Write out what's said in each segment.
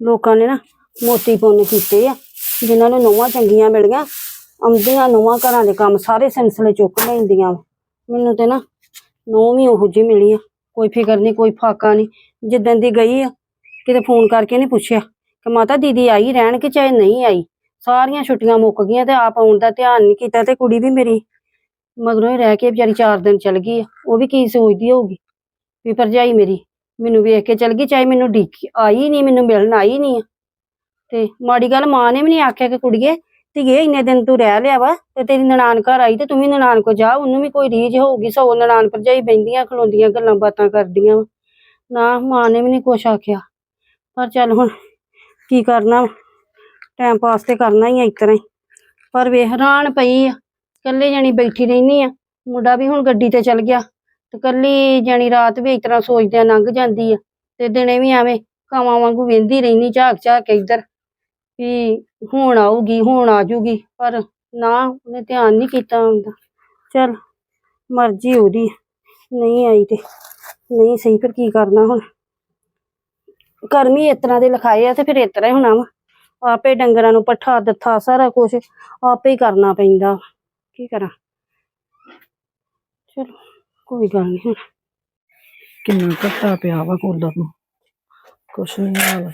ਲੋਕਾਂ ਨੇ ਨਾ ਮੋਤੀ ਪੁੰਨ ਕੀਤੇ ਆ, ਜਿਨ੍ਹਾਂ ਨੂੰ ਨੌਵਾਂ ਚੰਗੀਆਂ ਮਿਲੀਆਂ। ਆਉਂਦੀਆਂ ਨੌਵਾਂ ਘਰਾਂ ਦੇ ਕੰਮ ਸਾਰੇ ਸਿਲਸਿਲੇ ਚੁੱਕ ਲੈਂਦੀਆਂ ਮੈਨੂੰ ਤੇ ਨਾ ਨੌਂ ਵੀ ਉਹੋ ਜਿਹੀ ਮਿਲੀ ਆ। ਕੋਈ ਫਿਕਰ ਨਹੀਂ, ਕੋਈ ਫਾਕਾ ਨਹੀਂ। ਜਿੱਦਣ ਦੀ ਗਈ ਆ, ਕਿਤੇ ਫੋਨ ਕਰਕੇ ਨਹੀਂ ਪੁੱਛਿਆ ਕਿ ਮਾਤਾ ਦੀਦੀ ਆਈ ਰਹਿਣ ਕਿ ਚਾਹੇ ਨਹੀਂ ਆਈ? ਸਾਰੀਆਂ ਛੁੱਟੀਆਂ ਮੁੱਕ ਗਈਆਂ ਤੇ ਆਪ ਆਉਣ ਦਾ ਧਿਆਨ ਨਹੀਂ ਕੀਤਾ ਤੇ ਕੁੜੀ ਵੀ ਮੇਰੀ ਮਗਰੋਂ ਹੀ ਰਹਿ ਕੇ ਵਿਚਾਰੀ 4 ਦਿਨ ਚਲ ਗਈ ਆ। ਉਹ ਵੀ ਕੀ ਸੋਚਦੀ ਹੋਊਗੀ? ਵੀ ਭਰਜਾਈ ਮੇਰੀ ਮੈਨੂੰ ਵੇਖ ਕੇ ਚਲ ਗਈ, ਚਾਹੇ ਮੈਨੂੰ ਡੀਕ ਆਈ ਨਹੀਂ, ਮੈਨੂੰ ਮਿਲਣ ਆਈ ਨਹੀਂ ਆ। ਤੇ ਮਾੜੀ ਗੱਲ ਮਾਂ ਨੇ ਵੀ ਨਹੀਂ ਆਖਿਆ ਕਿ ਕੁੜੀਏ, ਧੀਏ ਇੰਨੇ ਦਿਨ ਤੂੰ ਰਹਿ ਲਿਆ ਵਾ, ਤੇ ਤੇਰੀ ਨਨਾਣ ਘਰ ਆਈ ਤੇ ਤੂੰ ਵੀ ਨਨਾਣ ਕੋ ਜਾ, ਉਹਨੂੰ ਵੀ ਕੋਈ ਰੀਝ ਹੋਊਗੀ ਸੋ ਨਨਾਣ ਭਰਜਾਈ ਬੈਂਦੀਆਂ ਖਲੋਂਦੀਆਂ, ਗੱਲਾਂ ਬਾਤਾਂ ਕਰਦੀਆਂ ਵਾਂ। ਨਾ ਮਾਂ ਨੇ ਵੀ ਨਹੀਂ ਕੁਛ ਆਖਿਆ। ਪਰ ਚੱਲ ਹੁਣ ਕੀ ਕਰਨਾ ਟਾਈਮ ਪਾਸ ਤੇ ਕਰਨਾ ਹੀ ਆ ਇਸ ਤਰ੍ਹਾਂ ਹੀ। ਪਰ ਵੇ ਹੈਰਾਨ ਪਈ ਆ, ਇਕੱਲੇ ਜਣੀ ਬੈਠੀ ਰਹਿਨੀ ਆ। ਮੁੰਡਾ ਵੀ ਹੁਣ ਗੱਡੀ ਤੇ ਚੱਲ ਗਿਆ। ਤੇ ਕੱਲੀ ਜਣੀ ਰਾਤ ਵੀ ਇਸ ਤਰ੍ਹਾਂ ਸੋਚਦਿਆਂ ਲੰਘ ਜਾਂਦੀ ਆ ਤੇ ਦਿਨੇ ਵੀ ਐਵੇਂ ਕਾਵਾਂ ਵਾਂਗੂ ਵੇਂਦੀ ਰਹਿਨੀ ਝਾਕ ਝਾਕ ਕੇ ਇੱਧਰ ਵੀ ਹੁਣ ਆਊਗੀ, ਹੁਣ ਆ ਜੂਗੀ, ਪਰ ਨਾ ਉਹਨੇ ਧਿਆਨ ਨਹੀਂ ਕੀਤਾ ਹੁੰਦਾ। ਚਲ, ਮਰਜ਼ੀ ਉਹਦੀ ਨਹੀਂ ਆਈ ਤੇ ਨਹੀਂ ਸਹੀ, ਫਿਰ ਕੀ ਕਰਨਾ ਹੁਣ? ਕਰਮੀ ਇਸ ਤਰ੍ਹਾਂ ਦੇ ਲਿਖਾਏ ਆ ਤੇ ਫਿਰ ਇਸ ਤਰ੍ਹਾਂ ਹੀ ਹੋਣਾ ਵਾ। ਆਪੇ ਡੰਗਰਾਂ ਨੂੰ ਪੱਠਾ, ਦਿੱਥਾ, ਸਾਰਾ ਕੁਝ ਆਪੇ ਹੀ ਕਰਨਾ ਪੈਂਦਾ ਕੀ ਕਰਾਂ? ਚਲੋ। ਕੋਈ ਗੱਲ ਨਹੀਂ ਕਿੰਨਾ ਘੱਟਾ ਪਿਆ ਵਾ ਕੂਲਰ ਨੂੰ ਕੁਛ ਨਹੀਂ ਹਾਲ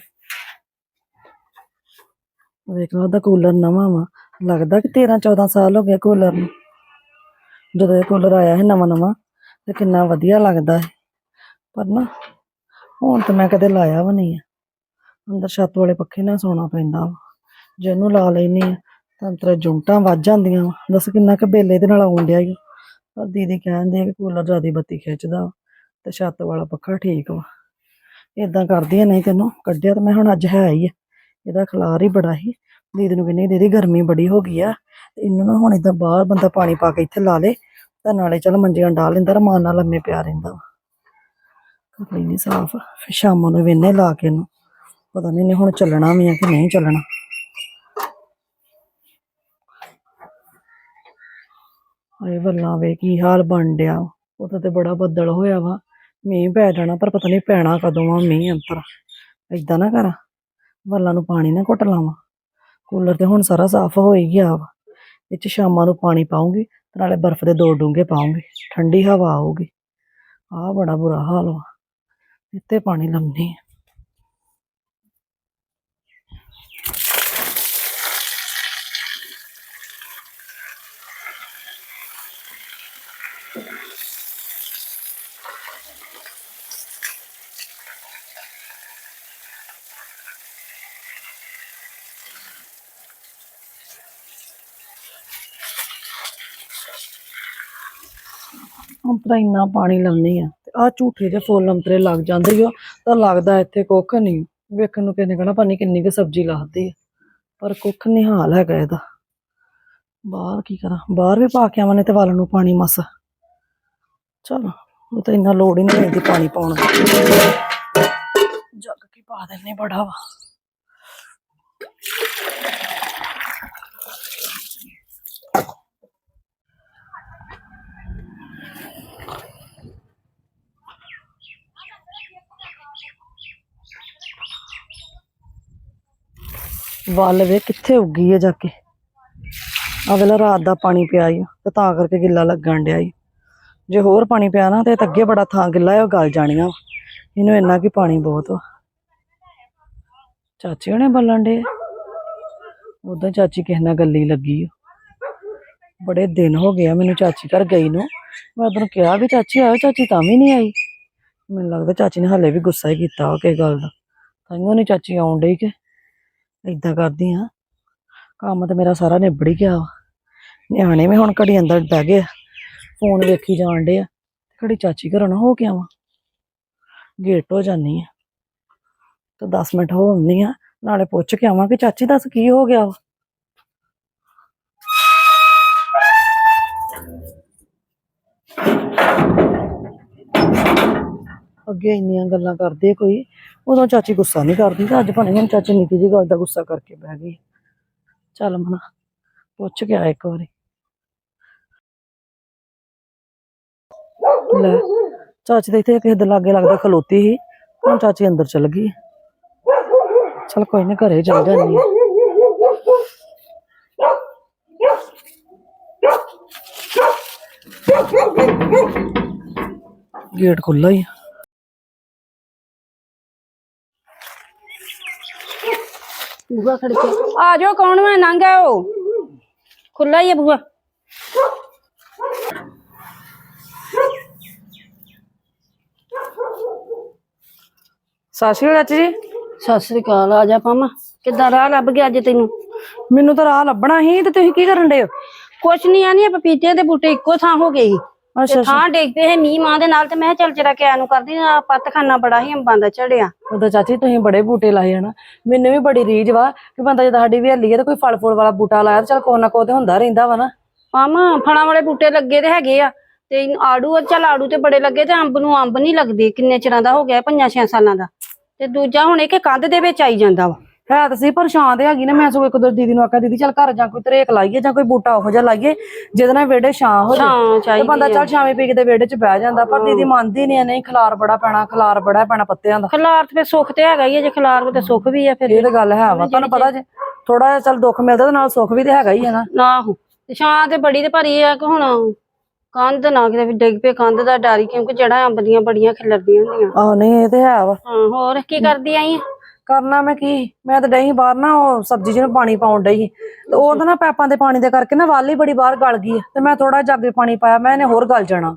ਵੇਖ ਲਓ ਉਹਦਾ ਕੂਲਰ ਨਵਾਂ ਵਾ। ਲੱਗਦਾ ਕਿ 13 14 ਸਾਲ ਹੋ ਗਏ ਕੂਲਰ ਨੂੰ। ਜਦੋਂ ਇਹ ਕੂਲਰ ਆਇਆ ਹੈ ਨਵਾਂ ਨਵਾਂ, ਤੇ ਕਿੰਨਾ ਵਧੀਆ ਲੱਗਦਾ ਹੈ ਪਰ ਨਾ, ਹੁਣ ਤਾਂ ਮੈਂ ਕਦੇ ਲਾਇਆ ਵੀ ਨਹੀਂ ਆ। ਅੰਦਰ ਛੱਤ ਵਾਲੇ ਪੱਖੇ ਨਾਲ ਸੌਣਾ ਪੈਂਦਾ ਵਾ। ਜੇ ਇਹਨੂੰ ਲਾ ਲੈਨੀ ਆ, ਤਾਂ ਤੇਰੇ ਜੁੰਟਾਂ ਵੱਜ ਜਾਂਦੀਆਂ ਵਾ। ਦੱਸ ਕਿੰਨਾ ਕੁ ਬਿੱਲ ਦੇ ਨਾਲ ਆਉਣ ਡਿਆ ਈ। ਪਰ ਦੀਦੀ ਕਹਿੰਦੇ ਆ ਕਿ ਕੂਲਰ ਜ਼ਿਆਦਾ ਬੱਤੀ ਖਿੱਚਦਾ ਵਾ ਤੇ ਛੱਤ ਵਾਲਾ ਪੱਖਾ ਠੀਕ ਵਾ। ਇਦਾਂ ਕਰਦੀ ਆ, ਨਹੀਂ ਤੈਨੂੰ ਕੱਢਿਆ ਤਾਂ ਮੈਂ ਹੁਣ ਅੱਜ ਹੈ ਹੀ ਆ। ਇਹਦਾ ਖਲਾਰ ਹੀ ਬੜਾ ਹੀ ਦੀਦੀ ਨੂੰ ਕਹਿੰਦੀ ਦੀਦੀ ਗਰਮੀ ਬੜੀ ਹੋ ਗਈ ਆ। ਤੇ ਇਹਨੂੰ ਨਾ ਹੁਣ ਇਦਾਂ ਬਾਹਰ ਬੰਦਾ ਪਾਣੀ ਪਾ ਕੇ ਇੱਥੇ ਲਾ ਲੇ ਤਾਂ ਨਾਲੇ ਚੱਲ ਮੰਜੀਆਂ ਡਾਲ ਲੈਂਦਾ ਰਮਾਨ ਨਾਲ ਲੰਮੇ ਪਿਆ ਰਹਿੰਦਾ ਵਾ। ਕਰ ਲੈਣੀ ਸਾਫ਼। ਫਿਰ ਸ਼ਾਮ ਨੂੰ ਵੇਨੇ ਲਾ ਕੇ ਇਹਨੂੰ। ਪਤਾ ਨਹੀਂ ਨੇ ਹੁਣ ਚੱਲਣਾ ਵੀ ਆ ਕਿ ਨਹੀਂ ਚੱਲਣਾ। ਆਏ ਵੱਲਾਂ ਵੇ ਕੀ ਹਾਲ ਬਣ ਡਿਆ। ਉਹਦਾ ਤੇ ਬੜਾ ਬੱਦਲ ਹੋਇਆ ਵਾ। ਮੀਂਹ ਪੈ ਜਾਣਾ ਪਰ ਪਤਾ ਨਹੀਂ ਪੈਣਾ ਕਦੋਂ ਆ ਮੀਂਹ ਅੰਤਰ। ਏਦਾਂ ਨਾ ਕਰਾਂ। ਵੱਲਾਂ ਨੂੰ ਪਾਣੀ ਨਾ ਘੁੱਟ ਲਾਵਾਂ। ਕੂਲਰ ਤੇ ਹੁਣ ਸਾਰਾ ਸਾਫ਼ ਹੋ ਹੀ ਗਿਆ ਵਾ। ਇਹ ਚ ਸ਼ਾਮਾਂ ਨੂੰ ਪਾਣੀ ਪਾਉਂਗੀ ਤੇ ਨਾਲੇ ਬਰਫ਼ ਦੇ ਦੋ ਡੂੰਘੇ ਪਾਉਂਗੀ। ਠੰਡੀ ਹਵਾ ਆਊਗੀ। ਆਹ ਬੜਾ ਬੁਰਾ ਹਾਲ ਵਾ। ਇੱਥੇ ਪਾਣੀ ਲੰਮੀ ਆ ਅੰਤਰਾ ਇੰਨਾ ਪਾਣੀ ਲਾਉਂਦੀ ਆ ਤੇ ਆ ਝੂਠੇ ਜਿਹੇ ਫੁੱਲ ਅੰਤਰੇ ਲੱਗ ਜਾਂਦੇ ਈ ਤਾਂ ਲੱਗਦਾ ਇੱਥੇ ਕੁੱਖ ਨਹੀਂ। ਵੇਖਣ ਨੂੰ ਕਿੰਨੇ ਕਹਣਾ ਪਾਣੀ ਕਿੰਨੀ ਕੁ ਸਬਜ਼ੀ ਲੱਗਦੀ ਆ। ਪਰ ਕੁੱਖ ਨਹੀਂ ਹਾਲ ਹੈਗਾ ਇਹਦਾ। ਬਾਹਰ ਕੀ ਕਰਾਂ? ਬਾਹਰ ਵੀ ਪਾ ਕੇ ਆਵਾਂ ਨੇ ਤੇ ਵੱਲ ਨੂੰ ਪਾਣੀ ਮਸ। ਚਲ, ਉਹ ਤਾਂ ਇੰਨਾ ਲੋੜ ਹੀ ਨਹੀਂ ਪੈਂਦੀ ਪਾਣੀ ਪਾਉਣ ਦੀ। ਜੱਗ ਕੀ ਪਾ ਦਿੰਨੇ ਬੜਾ ਵਾ। ਵੱਲ ਵੇ, ਕਿੱਥੇ ਉੱਗੀ ਹੈ ਜਾ ਕੇ? ਆ ਵੇਲਾ ਰਾਤ ਦਾ ਪਾਣੀ ਪਿਆ ਈ ਤੇ ਤਾਂ ਕਰਕੇ ਗਿੱਲਾ ਲੱਗਣ ਡਿਆ ਈ। ਜੇ ਹੋਰ ਪਾਣੀ ਪਿਆ ਨਾ, ਤੇ ਅੱਗੇ ਬੜਾ ਥਾਂ ਗਿੱਲਾ ਹੈ ਉਹ ਗਲ ਜਾਣੀਆਂ ਵਾ। ਇਹਨੂੰ ਇੰਨਾ ਕੀ ਪਾਣੀ ਬਹੁਤ ਵਾ ਚਾਚੀ ਉਹਨੇ ਬੱਲਣ ਡੇ ਉਦੋਂ ਚਾਚੀ ਕਿਸੇ ਨਾਲ ਗੱਲੀ ਲੱਗੀ ਬੜੇ ਦਿਨ ਹੋ ਗਿਆ ਮੈਨੂੰ ਚਾਚੀ ਘਰ ਗਈ ਨੂੰ। ਮੈਂ ਉਦੋਂ ਕਿਹਾ ਵੀ ਚਾਚੀ ਆਇਓ, ਚਾਚੀ ਤਾਂ ਵੀ ਨਹੀਂ ਆਈ। ਮੈਨੂੰ ਲੱਗਦਾ ਚਾਚੀ ਨੇ ਹਾਲੇ ਵੀ ਗੁੱਸਾ ਹੀ ਕੀਤਾ ਉਹ ਕਿਸੇ ਗੱਲ ਦਾ। ਤਾਈਓ ਨਹੀਂ ਚਾਚੀ ਆਉਣ ਡਈ ਕਿ। ਏਦਾਂ ਕਰਦੀ ਆ। ਕੰਮ ਤੇ ਮੇਰਾ ਸਾਰਾ ਨਿਬੜ ਹੀ ਗਿਆ ਵਾ। ਨਿਆਣੇ ਵੀ ਹੁਣ ਘੜੀ ਅੰਦਰ ਬਹਿ ਗਏ ਫੋਨ ਵੇਖੀ ਜਾਣ ਡੇ ਆ। ਘੜੀ ਚਾਚੀ ਘਰੋਂ ਨਾ ਹੋ ਕੇ ਆਵਾਂ। ਗੇਟ ਹੋ ਜਾਨੀ ਆ। ਤੇ 10 ਮਿੰਟ ਹੋ ਆਉਂਦੀ ਆ। ਨਾਲੇ ਪੁੱਛ ਕੇ ਆਵਾਂ ਕਿ ਚਾਚੀ ਦੱਸ ਕੀ ਹੋ ਗਿਆ ਵਾ। ਅੱਗੇ ਇੰਨੀਆਂ ਗੱਲਾਂ ਕਰਦੇ ਕੋਈ। ਉਦੋਂ ਚਾਚੀ ਗੁੱਸਾ ਨਹੀਂ ਕਰਦੀ ਤੇ ਅੱਜ ਭਾਵੇਂ ਹੁਣ ਚਾਚੀ ਨਿੱਕੀ ਜਿਹੀ ਗੱਲ ਦਾ ਗੁੱਸਾ ਕਰਕੇ ਬਹਿ ਗਈ ਚੱਲ ਮਨਾ, ਪੁੱਛ ਗਿਆ ਇੱਕ ਵਾਰੀ ਲੈ, ਚਾਚੀ ਤਾਂ ਇੱਥੇ ਕਿਸੇ ਦੇ ਲਾਗੇ ਲੱਗਦਾ ਖਲੋਤੀ ਸੀ, ਹੁਣ ਚਾਚੀ ਅੰਦਰ ਚਲ ਗਈ ਚਲ ਕੋਈ ਨਹੀਂ ਘਰੇ ਚਲ ਜਾਂਦੀ ਹਾਂ। ਗੇਟ ਖੁੱਲਾ ਹੀ ਆ। ਬੂਆ ਖੜ ਕੇ ਆ ਜਾਓ ਕੌਣ ਮੈਂ ਨੰਗ ਹੈ ਉਹ ਖੁੱਲਾ ਹੀ ਹੈ ਬੂਆ ਸਤਿ ਸ਼੍ਰੀ ਅਕਾਲ ਚਾਚੀ ਜੀ ਸਤਿ ਸ੍ਰੀ ਅਕਾਲ ਆ ਜਾ ਪਾਮਾ ਕਿੱਦਾਂ ਰਾਹ ਲੱਭ ਗਿਆ ਅੱਜ ਤੈਨੂੰ? ਮੈਨੂੰ ਤਾਂ ਰਾਹ ਲੱਭਣਾ ਸੀ ਤੇ ਤੁਸੀਂ ਕੀ ਕਰਨ ਦੇ ਹੋ? ਕੁਛ ਨਹੀਂ ਆਨੀ ਪਪੀਤੇ ਦੇ ਬੂਟੇ ਇੱਕੋ ਥਾਂ ਹੋ ਗਏ ਸੀ। ਅੱਛਾ ਤੇ ਥਾਂ ਡੇਗਦੇ ਹੈ ਮੀਂਹ ਮਾਂ ਦੇ ਨਾਲ ਤੇ ਮੈਂ ਕਿਹਾ ਚੱਲ ਜਰਾ ਕਿਆ ਨੂੰ ਕਰਦੀ ਆ ਪੱਤਖਾਨਾ ਬੜਾ ਹੀ ਅੰਬਾਂ ਦਾ ਝੜਿਆ। ਉਦੋਂ ਚਾਚੀ ਤੁਸੀਂ ਬੜੇ ਬੂਟੇ ਲਾਏ ਹਨਾ ਮੈਨੂੰ ਵੀ ਬੜੀ ਰੀਝ ਵਾ ਕਿ ਬੰਦਾ ਜਦ ਸਾਡੀ ਹਵੇਲੀ ਹੈ ਤੇ ਕੋਈ ਫਲ ਫੁੱਲ ਵਾਲਾ ਬੂਟਾ ਲਾਇਆ ਤੇ ਚਲ ਕੋ ਨਾ ਕੋ ਤੇ ਹੁੰਦਾ ਰਹਿੰਦਾ ਵਾ ਨਾ। ਪਾਮਾ ਫਲਾਂ ਵਾਲੇ ਬੂਟੇ ਲੱਗੇ ਤੇ ਹੈਗੇ ਆ ਤੇ ਆੜੂ ਆ, ਚੱਲ ਆੜੂ ਤੇ ਬੜੇ ਲੱਗੇ ਤੇ ਅੰਬ ਨੂੰ ਅੰਬ ਨਹੀਂ ਲੱਗਦੇ ਕਿੰਨੇ ਚਿਰਾਂ ਦਾ ਹੋ ਗਿਆ ਪੰਜਾਂ ਛੇ ਸਾਲਾਂ ਦਾ। ਤੇ ਦੂਜਾ ਹੁਣ ਇਹ ਕਿ ਕੰਧ ਦੇ ਵਿੱਚ ਆਈ ਜਾਂਦਾ ਵਾ। ਹੈ ਤਾਂ ਸੀ ਪਰ ਛਾਂ ਤੇ ਹੈਗੀ ਨਾ ਮੈਂ ਸਗੋਂ ਇੱਕ ਦੋ ਦੀਦੀ ਨੂੰ ਆਖਿਆ ਦੀਦੀ ਚੱਲ ਘਰ ਜਾਂ ਕੋਈ ਤਰੇਕ ਲਾਈਏ ਜਾਂ ਕੋਈ ਬੂਟਾ ਉਹੋ ਜਿਹਾ ਲਾਈਏ ਜਿਹਦੇ ਨਾਲ ਵਿਹੜੇ ਛਾਂ ਹੋ ਜਾਏ ਤੇ ਬੰਦਾ ਆ। ਚੱਲ ਛਾਵੇਂ ਪੀ ਕੇ ਤੇ ਵਿਹੜੇ 'ਚ ਬਹਿ ਜਾਂਦਾ ਪਰ ਦੀਦੀ ਮੰਨਦੀ ਨਹੀਂ ਨਹੀਂ ਖਲਾਰ ਬੜਾ ਪੈਣਾ ਖਲਾਰ ਬੜਾ ਪੈਣਾ ਪੱਤਿਆਂ ਦਾ। ਖਲਾਰ ਤੇ ਸੁੱਖ ਤੇ ਹੈਗਾ ਹੀ ਆ ਜੇ ਖਲਾਰ ਤੇ ਸੁੱਖ ਵੀ ਆ ਫਿਰ। ਇਹ ਤਾਂ ਗੱਲ ਹੈ ਵਾ ਤੁਹਾਨੂੰ ਪਤਾ ਜੇ ਥੋੜਾ ਜਿਹਾ ਚੱਲ ਦੁੱਖ ਮਿਲਦਾ ਤੇ ਨਾਲ ਸੁੱਖ ਵੀ ਤੇ ਹੈਗਾ ਹੀ ਹੈ ਨਾ। ਨਾ ਹੋ ਤੇ ਛਾਂ ਤੇ ਬੜੀ ਤੇ ਭਰੀ ਆ ਕਿ ਹੁਣ ਕੰਧ ਨਾ ਕਿਤੇ ਵੀ ਡਿੱਗ ਪਏ ਕੰਧ ਦਾ ਡਰ ਹੀ ਕਿਉਂਕਿ ਜੜਾਂ ਅੰਬ ਦੀਆਂ ਬੜੀਆਂ ਖਿਲਰਦੀਆਂ ਹੁੰਦੀਆਂ। ਆਹ ਨਹੀਂ ਇਹ ਤੇ ਹੈ ਵਾ। ਹਾਂ ਹੋਰ ਕੀ ਕਰਦੀ ਆਈ ਆਂ? ਕਰਨਾ ਮੈਂ ਕੀ? ਮੈਂ ਤਾਂ ਡਈ ਬਾਹਰ ਨਾ ਉਹ ਸਬਜ਼ੀ ਜਿਹਨੂੰ ਪਾਣੀ ਪਾਉਣ ਡਈ। ਤੇ ਉਹ ਤਾਂ ਨਾ ਪੈਪਾਂ ਦੇ ਪਾਣੀ ਦੇ ਕਰਕੇ ਨਾ ਵਾਲੀ ਬੜੀ ਬਾਹਰ ਗਲ ਗਈ ਤੇ ਮੈਂ ਥੋੜਾ ਜੱਗੇ ਪਾਣੀ ਪਾਇਆ ਮੈਂ ਇਹਨੇ ਹੋਰ ਗਲ ਜਾਣਾ।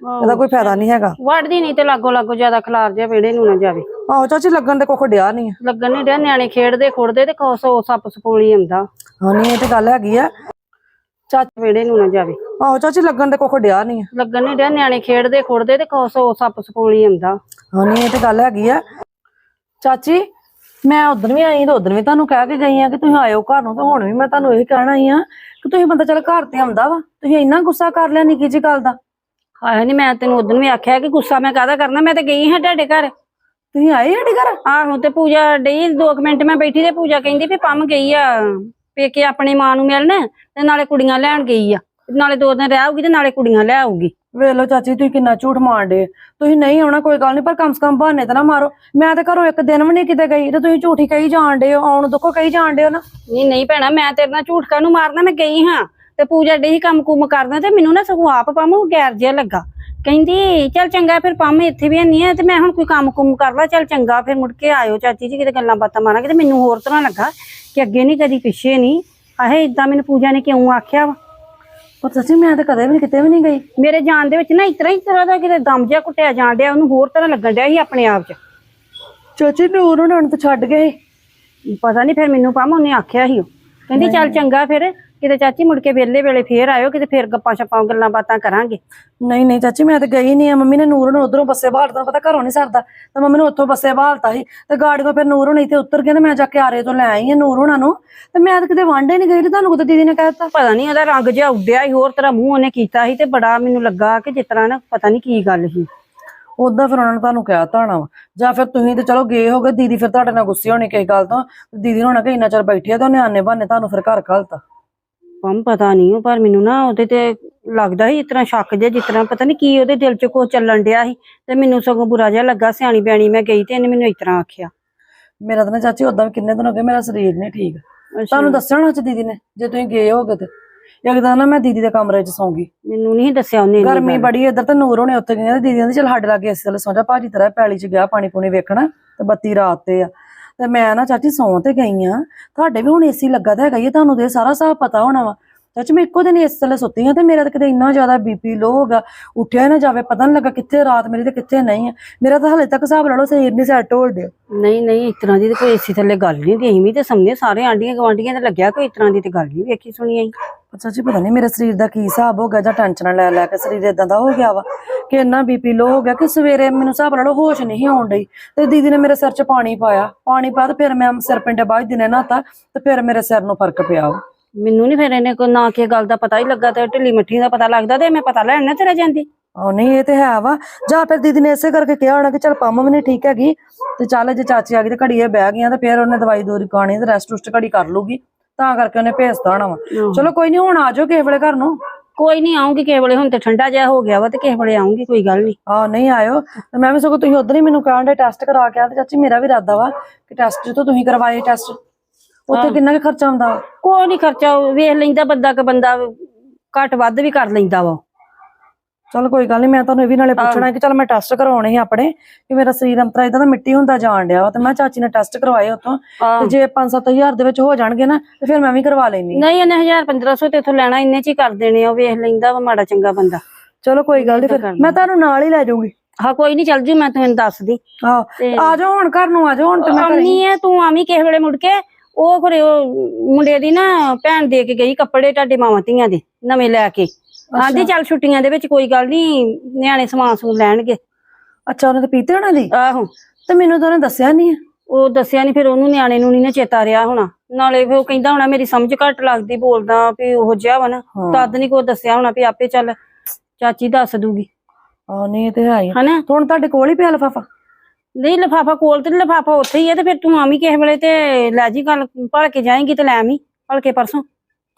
ਇਹਦਾ ਕੋਈ ਫਾਇਦਾ ਨਹੀਂ ਹੈਗਾ। ਵੜਦੀ ਨਹੀਂ ਤੇ ਲਾਗੋ ਲਾਗੋ ਜ਼ਿਆਦਾ ਖਲਾਰ ਜਿਹਾ ਵਿਹੜੇ ਨੂੰ ਨਾ ਜਾਵੇ। ਆਹੋ ਚਾਚੀ ਲੱਗਣ ਦੇ ਕੁੱਖ ਡਿਆ ਨਹੀਂ ਲੱਗਣ ਨਹੀਂ ਡਿਆ ਨਿਆਣੇ ਖੇਡਦੇ ਖੁੜਦੇ ਤੇ ਕੋ ਸੋ ਸੱਪ ਸਪੋਲੀ ਆਉਂਦਾ। ਹਾਂ ਨਹੀਂ ਇਹ ਤੇ ਗੱਲ ਹੈਗੀ ਆ। ਚਾਚੇ ਵਿਹੜੇ ਨੂੰ ਨਾ ਜਾਵੇ। ਆਹੋ ਚਾਚੀ ਲੱਗਣ ਦੇ ਕੁੱਖ ਡਿਆ ਨਹੀਂ ਲੱਗਣ ਨਹੀਂ ਡਿਆ ਨਿਆਣੇ ਖੇਡਦੇ ਖੁੜਦੇ ਤੇ ਕੋ ਸੋ ਸੱਪ ਸਪੋਲੀ ਆਉਂਦਾ। ਹਾਂ ਨਹੀਂ ਇਹ ਤੇ ਗੱਲ ਹੈਗੀ ਆ। ਚਾਚੀ ਮੈਂ ਉਧਰ ਵੀ ਆਈ ਤੇ ਉਧਰ ਵੀ ਤੁਹਾਨੂੰ ਕਹਿ ਕੇ ਗਈ ਆ ਕਿ ਤੁਸੀਂ ਆਇਓ ਘਰ ਨੂੰ ਤੇ ਹੁਣ ਵੀ ਮੈਂ ਤੁਹਾਨੂੰ ਇਹ ਕਹਿਣਾ ਹੀ ਆ ਕਿ ਤੁਸੀਂ ਬੰਦਾ ਚੱਲ ਘਰ ਤੇ ਆਉਂਦਾ ਵਾ ਤੁਸੀਂ ਇੰਨਾ ਗੁੱਸਾ ਕਰ ਲਿਆ ਨਿੱਕੀ ਜੀ ਗੱਲ ਦਾ। ਆਇਆ ਨਹੀਂ ਮੈਂ ਤੈਨੂੰ ਉਦੋਂ ਵੀ ਆਖਿਆ ਕਿ ਗੁੱਸਾ ਮੈਂ ਕਾਹਦਾ ਕਰਨਾ ਮੈਂ ਤੇ ਗਈ ਹਾਂ ਤੁਹਾਡੇ ਘਰ। ਤੁਸੀਂ ਆਏ ਸਾਡੇ ਘਰ? ਆਹੋ ਤੇ ਪੂਜਾ ਡਈ ਦੋ ਕੁ ਮਿੰਟ ਮੈਂ ਬੈਠੀ ਤੇ ਪੂਜਾ ਕਹਿੰਦੀ ਵੀ ਪੰਮ ਗਈ ਆ ਪੇਕੇ ਆਪਣੀ ਮਾਂ ਨੂੰ ਮਿਲਣ ਤੇ ਨਾਲੇ ਕੁੜੀਆਂ ਲੈਣ ਗਈ ਆ। ਨਾਲੇ ਦੋ ਦਿਨ ਰਹਿ ਆਊਗੀ ਤੇ ਨਾਲੇ ਕੁੜੀਆਂ ਲੈ ਆਊਗੀ। ਵੇਖ ਲਓ ਚਾਚੀ ਤੁਸੀਂ ਕਿੰਨਾ ਝੂਠ ਮਾਰਦੇ ਤੁਸੀਂ ਨਹੀਂ ਆਉਣਾ ਕੋਈ ਗੱਲ ਨਹੀਂ ਪਰ ਕਮ ਸੇ ਕਮ ਬਹਾਨੇ ਤਾਂ ਨਾ ਮਾਰੋ। ਮੈਂ ਤਾਂ ਘਰੋਂ ਇੱਕ ਦਿਨ ਵੀ ਨਹੀਂ ਕਿਤੇ ਗਈ ਤੇ ਤੁਸੀਂ ਝੂਠੀ ਕਹੀ ਜਾਣਦੇ ਹੋ। ਆਉਣ ਦੁੱਖੋ ਕਹੀ ਜਾਣਦੇ ਹੋ ਨਾ। ਨਹੀਂ ਨਹੀਂ ਭੈਣਾ ਮੈਂ ਤੇਰੇ ਨਾਲ ਝੂਠ ਕਾਹਨੂੰ ਮਾਰਨਾ? ਮੈਂ ਗਈ ਹਾਂ ਤੇ ਪੂਜਾ ਡਈ ਕੰਮ ਕੁਮ ਕਰਦਾ ਤੇ ਮੈਨੂੰ ਨਾ ਸਗੋਂ ਆਪ ਪੰਮ ਗੈਰ ਜਿਹਾ ਲੱਗਾ। ਕਹਿੰਦੀ ਚੱਲ ਚੰਗਾ ਫਿਰ ਪੰਮ ਇੱਥੇ ਵੀ ਨਹੀਂ ਆ ਤੇ ਮੈਂ ਹੁਣ ਕੋਈ ਕੰਮ ਕੁਮ ਕਰ ਲਾ। ਚੱਲ ਚੰਗਾ ਫਿਰ ਮੁੜ ਕੇ ਆਇਓ ਚਾਚੀ ਜੀ ਕਿਤੇ ਗੱਲਾਂ ਬਾਤਾਂ ਮਾਰਾਂਗੇ ਤੇ ਮੈਨੂੰ ਹੋਰ ਤਰ੍ਹਾਂ ਲੱਗਾ ਕਿ ਅੱਗੇ ਨਹੀਂ ਕਦੀ ਪਿੱਛੇ ਨਹੀਂ ਆਹੇ ਇਦਾਂ ਮੈਨੂੰ ਪੂਜਾ ਨੇ ਕਿਉਂ ਆਖਿਆ ਵਾ? ਪਰ ਚਾਚੀ ਮੈਂ ਤਾਂ ਕਦੇ ਵੀ ਨੀ ਕਿਤੇ ਵੀ ਨਹੀਂ ਗਈ। ਮੇਰੇ ਜਾਣ ਦੇ ਵਿੱਚ ਨਾ ਇਤਰਾ ਹੀ ਤਰ੍ਹਾਂ ਦਾ ਕਿਤੇ ਦਮ ਜਿਹਾ ਕੁੱਟਿਆ ਜਾਣ ਡਿਆ ਉਹਨੂੰ ਹੋਰ ਤਰ੍ਹਾਂ ਲੱਗਣ ਡਿਆ ਸੀ ਆਪਣੇ ਆਪ 'ਚ। ਚਾਚੀ ਨੂਰ ਉਹਨਾਂ ਨੂੰ ਤਾਂ ਛੱਡ ਗਏ ਪਤਾ ਨਹੀਂ ਫਿਰ ਮੈਨੂੰ ਪਾਮਾ ਉਹਨੇ ਆਖਿਆ ਸੀ ਉਹ। ਕਹਿੰਦੀ ਚੱਲ ਚੰਗਾ ਫਿਰ। ਕਿਤੇ ਚਾਚੀ ਮੁੜ ਕੇ ਵਿਹਲੇ ਵੇਲੇ ਫੇਰ ਆਇਓ ਕਿਤੇ ਫੇਰ ਗੱਪਾਂ ਛੱਪਾਂ ਗੱਲਾਂ ਬਾਤਾਂ ਕਰਾਂਗੇ। ਨਹੀਂ ਨਹੀਂ ਚਾਚੀ ਮੈਂ ਤਾਂ ਗਈ ਨਹੀਂ ਆ। ਮੰਮੀ ਨੇ ਨੂਰ ਨੂੰ ਉਧਰੋਂ ਬੱਸੇ ਤੁਹਾਨੂੰ ਪਤਾ ਘਰੋਂ ਨਹੀਂ ਸਰਦਾ। ਤਾਂ ਮੰਮੀ ਨੂੰ ਉੱਥੋਂ ਬੱਸੇ ਬਾਹਲਤਾ ਸੀ। ਤੇ ਗਾੜੀਆਂ ਫਿਰ ਨੂਰ ਹੁਣੀ ਇੱਥੇ ਉਤਰ ਗਏ ਤੇ ਮੈਂ ਜਾ ਕੇ ਆਰੇ ਤੋਂ ਲੈ ਆਈ ਆ ਨੂਰ ਹੁਣਾਂ ਨੂੰ। ਤੇ ਮੈਂ ਤਾਂ ਕਿਤੇ ਵਾਂਡੇ ਨਹੀਂ ਗਈ ਤੇ ਤੁਹਾਨੂੰ ਕਿਤੇ ਦੀਦੀ ਨੇ ਕਹਿਤਾ ਪਤਾ ਨਹੀਂ ਉਹਦਾ ਰੰਗ ਜਿਹਾ ਉੱਡਿਆ ਸੀ ਹੋਰ ਤਰ੍ਹਾਂ ਮੂੰਹ ਉਹਨੇ ਕੀਤਾ ਸੀ ਤੇ ਬੜਾ ਮੈਨੂੰ ਲੱਗਾ ਕਿ ਜਿਸ ਤਰ੍ਹਾਂ ਨਾ ਪਤਾ ਨਹੀਂ ਕੀ ਗੱਲ ਸੀ। ਉਦਾਂ ਫਿਰ ਉਹਨਾਂ ਨੇ ਤੁਹਾਨੂੰ ਕਹਿ ਤਾਣਾ ਵਾ। ਜਾਂ ਫਿਰ ਤੁਸੀਂ ਤੇ ਚਲੋ ਗਏ ਹੋਗੇ ਦੀਦੀ ਫਿਰ ਤੁਹਾਡੇ ਨਾਲ ਗੁੱਸੇ ਹੋਣੀ ਕਿਸੇ ਗੱਲ ਤੋਂ। ਦੀਦੀ ਹੋਣਾ ਕਿ ਇੰਨਾ ਚਿਰ ਬੈਠੀ ਆ ਤੇ ਉਹਨੇ ਆਨੇ ਬਹਾਨੇ ਤੁਹਾਨੂੰ ਫਿਰ ਘਰ ਘਲਤਾ। ਪੰਮ ਪਤਾ ਨਹੀਂ ਪਰ ਮੈਨੂੰ ਨਾ ਉਹਦੇ ਤੇ ਲੱਗਦਾ ਸੀ ਇਸ ਤਰ੍ਹਾਂ ਸ਼ੱਕ ਜਿਹਾ ਜਿਸ ਤਰ੍ਹਾਂ ਪਤਾ ਨਹੀਂ ਕੀ ਉਹਦੇ ਦਿਲ 'ਚ ਕੁਛ ਚੱਲਣ ਡਿਆ ਸੀ ਤੇ ਮੈਨੂੰ ਸਗੋਂ ਬੁਰਾ ਜਿਹਾ ਲੱਗਾ ਸਿਆਣੀ ਬਿਆਣੀ ਮੈਂ ਗਈ ਤੇ ਇਹਨੇ ਮੈਨੂੰ ਇਸ ਤਰ੍ਹਾਂ ਆਖਿਆ। ਮੇਰਾ ਤਾਂ ਨਾ ਚਾਚੀ ਉਦਾਂ ਵੀ ਕਿੰਨੇ ਦਿਨ ਹੋ ਗਏ ਮੇਰਾ ਸਰੀਰ ਨਹੀਂ ਠੀਕ। ਤੁਹਾਨੂੰ ਦੱਸਣਾ ਅੱਜ ਦੀਦੀ ਨੇ ਜੇ ਤੁਸੀਂ ਗਏ ਹੋਗੇ ਤੇ। ਇੱਕ ਦਿਨ ਨਾ ਮੈਂ ਦੀਦੀ ਦੇ ਕਮਰੇ 'ਚ ਸੌਂ ਗਈ। ਮੈਨੂੰ ਨਹੀਂ ਦੱਸਿਆ ਉਹਨੇ ਗਰਮੀ। ਬੜੀ ਇੱਧਰ ਤੇ ਨੂਰ ਹੋਣੇ ਉੱਥੇ ਗਏ ਤੇ ਦੀਦੀ ਕਹਿੰਦੀ ਚਲ ਸਾਡੇ ਲਾਗੇ ਇਸ ਵੇਲੇ ਸੌਂ ਜਾ ਭਾਜੀ ਤੇਰਾ ਪੈਲੀ 'ਚ ਗਿਆ ਪਾਣੀ ਪੂਣੀ ਵੇਖਣਾ ਤੇ ਬੱਤੀ ਰਾਤ ਤੇ ਆ। ਤੇ ਮੈਂ ਨਾ ਚਾਚੀ ਸੌਂ ਤੇ ਗਈ ਆ। ਤੁਹਾਡੇ ਵੀ ਹੁਣ ਏਸੀ ਲੱਗਾ ਤਾਂ ਹੈਗਾ ਹੀ ਆ, ਤੁਹਾਨੂੰ ਤੇ ਇਹ ਸਾਰਾ ਹਿਸਾਬ ਪਤਾ ਹੋਣਾ ਵਾ। ਚਾਚੀ ਮੈਂ ਇੱਕੋ ਦਿਨ ਇਸ ਥੱਲੇ ਸੁੱਤੀ ਆ ਤੇ ਮੇਰਾ ਤਾਂ ਕਿਤੇ ਇੰਨਾ ਜ਼ਿਆਦਾ ਬੀਪੀ ਲੋ ਹੋ ਗਿਆ। ਉੱਠਿਆ ਹੀ ਨਾ ਜਾਵੇ ਪਤਾ ਨਹੀਂ ਲੱਗਾ ਕਿੱਥੇ ਰਾਤ ਮੇਰੀ ਤੇ ਕਿੱਥੇ ਨਹੀਂ ਆ। ਮੇਰਾ ਤਾਂ ਹਲੇ ਤੱਕ ਹਿਸਾਬ ਲਾ ਲਓ ਸਰੀਰ ਨਹੀਂ ਸੈੱਟ ਹੋ ਰਿਹਾ ਨਹੀਂ ਨਹੀਂ ਇਸ ਤਰ੍ਹਾਂ ਦੀ ਤਾਂ ਕੋਈ ਏਸੀ ਥੱਲੇ ਗੱਲ ਨਹੀਂ ਦੀ ਅਸੀਂ ਵੀ ਤੇ ਸਮਝੇ ਸਾਰੇ ਆਂਡੀਆਂ ਗਵਾਂਡੀਆਂ ਤੇ ਲੱਗਿਆ ਕੋਈ ਇਸ ਤਰ੍ਹਾਂ ਦੀ ਤੇ ਗੱਲ ਨਹੀਂ ਵੇਖੀ ਸੁਣੀ ਅਸੀਂ। ਅੱਛਾ ਜੀ ਪਤਾ ਨਹੀਂ ਮੇਰੇ ਸਰੀਰ ਦਾ ਕੀ ਹਿਸਾਬ ਹੋ ਗਿਆ ਜਾਂ ਟੈਨਸ਼ਨ ਲੈ ਲੈ ਕੇ ਸਰੀਰ ਇਦਾਂ ਦਾ ਹੋ ਗਿਆ ਵਾ ਕਿ ਇੰਨਾ ਬੀਪੀ ਲੋ ਹੋ ਗਿਆ ਕਿ ਸਵੇਰੇ ਮੈਨੂੰ ਹਿਸਾਬ ਲਾ ਲਓ ਹੋਸ਼ ਨਹੀਂ ਆਉਣ ਡਈ। ਤੇ ਦੀਦੀ ਨੇ ਮੇਰੇ ਸਿਰ 'ਚ ਪਾਣੀ ਪਾਇਆ। ਪਾਣੀ ਪਾ ਤੇ ਫਿਰ ਮੈਂ ਸਿਰ ਪਿੰਡੇ ਬਾਅਦ ਦਿਨੇ ਨਹਾਤਾ ਤੇ ਫਿਰ ਮੇਰੇ ਸਿਰ ਨੂੰ ਫ਼ਰਕ ਪਿਆ ਵਾ। ਮੈਨੂੰ ਨਹੀਂ ਫਿਰ ਇਹਨੇ ਕੋਈ ਨਾ ਕੀ ਗੱਲ ਦਾ ਪਤਾ ਹੀ ਲੱਗਾ ਤੇ ਢਿੱਲੀ ਮੱਠੀ ਦਾ ਪਤਾ ਲੱਗਦਾ ਤੇ ਮੈਂ ਪਤਾ ਲੈਣ ਨਾ ਤੇਰਾ ਜਾਂਦੀ। ਆਹ ਨਹੀਂ ਇਹ ਤੇ ਹੈ ਵਾ। ਜਾਂ ਫਿਰ ਦੀਦੀ ਨੇ ਇਸੇ ਕਰਕੇ ਕਿਹਾ ਹੋਣਾ ਕਿ ਚਲ ਪੰਮ ਵੀ ਨਹੀਂ ਠੀਕ ਹੈਗੀ ਤੇ ਚੱਲ ਜੇ ਚਾਚੀ ਆ ਗਈ ਤੇ ਘੜੀ ਇਹ ਬਹਿ ਗਈਆਂ ਤੇ ਫਿਰ ਉਹਨੇ ਦਵਾਈ ਦੋਰੀ ਕਾਣੀ ਤੇ ਰੈਸਟ ਰੁਸਟ ਘੜੀ ਕਰ ਲੂਗੀ ਤਾਂ ਕਰਕੇ ਉਹਨੇ ਭੇਜਤਾ ਹੋਣਾ ਵਾ। ਚਲੋ ਕੋਈ ਨਹੀਂ ਹੁਣ ਆ ਜਾਓ ਕਿਸੇ ਵੇਲੇ ਘਰ ਨੂੰ। ਕੋਈ ਨਹੀਂ ਆਉਂਗੀ ਕਿਸੇ ਵੇਲੇ ਹੁਣ ਤੇ ਠੰਡਾ ਜਿਹਾ ਹੋ ਗਿਆ ਵਾ ਤੇ ਕਿਸੇ ਵੇਲੇ ਆਉਂਗੀ ਕੋਈ ਗੱਲ ਨਹੀਂ। ਆ ਨਹੀਂ ਆਇਓ। ਤੇ ਮੈਂ ਵੀ ਸਗੋਂ ਤੁਸੀਂ ਉਧਰ ਹੀ ਮੈਨੂੰ ਕਹਿਣ ਦੇ ਟੈਸਟ ਕਰਾ ਕੇ ਆ ਤੇ ਚਾਚੀ ਮੇਰਾ ਵੀ ਇਰਾਦਾ ਵਾ ਕਿ ਟੈਸਟ ਜਦੋਂ ਤੁਸੀਂ ਕਰਵਾਏ ਟੈਸਟ ਉੱਥੇ ਕਿੰਨਾ ਕੁ ਖਰਚਾ ਆਉਂਦਾ ਵਾ? ਕੋਈ ਨਹੀਂ ਖਰਚਾ ਵੇਖ ਲੈਂਦਾ ਬੰਦਾ ਕਿ ਬੰਦਾ ਘੱਟ ਵੱਧ ਵੀ ਕਰ ਲੈਂਦਾ ਵਾ। ਚਲ ਕੋਈ ਗੱਲ ਨਹੀਂ ਮੈਂ ਤੁਹਾਨੂੰ ਇਹ ਵੀ ਨਾਲੇ ਪੁੱਛਣਾ ਕਿ ਚਲ ਮੈਂ ਟੈਸਟ ਕਰਵਾਉਣੇ ਸੀ ਆਪਣੇ ਕਿ ਮੇਰਾ ਸਰੀਰ ਅੰਤਰਾ ਇਦਾਂ ਦਾ ਮਿੱਟੀ ਹੁੰਦਾ ਜਾਣ ਡਿਆ ਵਾ ਤੇ ਮੈਂ ਚਾਚੀ ਨੇ ਟੈਸਟ ਕਰਵਾਏ ਉਤੋਂ। ਤੇ ਜੇ 5-7000 ਦੇ ਵਿੱਚ ਹੋ ਜਾਣਗੇ ਨਾ ਤੇ ਫਿਰ ਮੈਂ ਵੀ ਕਰਵਾ ਲੈਣੀ ਨਹੀਂ ਇਹਨੇ 1000 1500 ਤੇ ਇਥੋਂ ਲੈਣਾ ਇੰਨੇ ਚ ਹੀ ਕਰ ਦੇਣੇ ਆ ਵੇਖ ਲੈਂਦਾ ਵਾ ਮਾੜਾ ਚੰਗਾ ਬੰਦਾ। ਚਲੋ ਕੋਈ ਗੱਲ ਨਹੀਂ ਫਿਰ। ਮੈਂ ਤੁਹਾਨੂੰ ਨਾਲ ਹੀ ਲੈ ਜਾਊਂਗੀ। ਹਾਂ ਕੋਈ ਨਹੀਂ ਚੱਲ ਜੂ ਮੈਂ ਤੈਨੂੰ ਦੱਸਦੀ। ਆ ਜਾਓ ਹੁਣ ਘਰ ਨੂੰ ਆ ਜਾਓ ਹੁਣ ਤੇ ਮੈਂ ਆਮਨੀ ਹੈ। ਤੂੰ ਆਵੀਂ ਕਿਸੇ ਵੇਲੇ ਮੁੜ ਕੇ ਉਹ ਖਰੇ ਉਹ ਮੁੰਡੇ ਦੀ ਨਾ ਭੈਣ ਦੇ ਕੇ ਗਈ ਕੱਪੜੇ ਤੁਹਾਡੇ ਮਾਵਾਂ ਧੀਆਂ ਦੇ ਨਵੇਂ ਲੈ ਕੇ। ਆਂਦੀ ਚੱਲ ਛੁੱਟੀਆਂ ਦੇ ਵਿੱਚ ਕੋਈ ਗੱਲ ਨਹੀਂ ਨਿਆਣੇ ਸਮਾਨ ਸਮੂਨ ਲੈਣਗੇ। ਅੱਛਾ ਉਹਨੇ ਤੇ ਪੀਤੇ ਹੋਣਾ ਦੀ ਆਹੋ। ਤੇ ਮੈਨੂੰ ਤਾਂ ਉਹਨੇ ਦੱਸਿਆ ਨਹੀਂ ਉਹ ਦੱਸਿਆ ਨਹੀਂ ਫਿਰ ਉਹਨੂੰ ਨਿਆਣੇ ਨੂੰ ਨਹੀਂ ਨਾ ਚੇਤਾ ਰਿਹਾ ਹੋਣਾ। ਨਾਲੇ ਫਿਰ ਉਹ ਕਹਿੰਦਾ ਹੋਣਾ ਮੇਰੀ ਸਮਝ ਘੱਟ ਲੱਗਦੀ ਬੋਲਦਾ ਵੀ ਉਹ ਜਿਹਾ ਵਾ ਨਾ। ਤਦ ਨਹੀਂ ਕੋਈ ਦੱਸਿਆ ਹੋਣਾ ਵੀ ਆਪੇ ਚੱਲ ਚਾਚੀ ਦੱਸ ਦੂਗੀ। ਆ ਨਹੀਂ ਤੇ ਹੈ ਹੀ ਹਨਾ? ਹੁਣ ਤੁਹਾਡੇ ਕੋਲ ਹੀ ਪਿਆ ਲਫਾਫਾ? ਨਹੀਂ ਲਫਾਫਾ ਕੋਲ ਤੇ ਲਫਾਫਾ ਉੱਥੇ ਹੀ ਹੈ ਤੇ ਫਿਰ ਤੂੰ ਆਵੀਂ ਕਿਸੇ ਵੇਲੇ ਤੇ ਲੈ ਜੀ ਗੱਲ ਭਲ ਕੇ ਜਾਏਂਗੀ ਤੇ ਲੈ ਆਵੀਂ ਭਲ ਕੇ ਪਰਸੋਂ।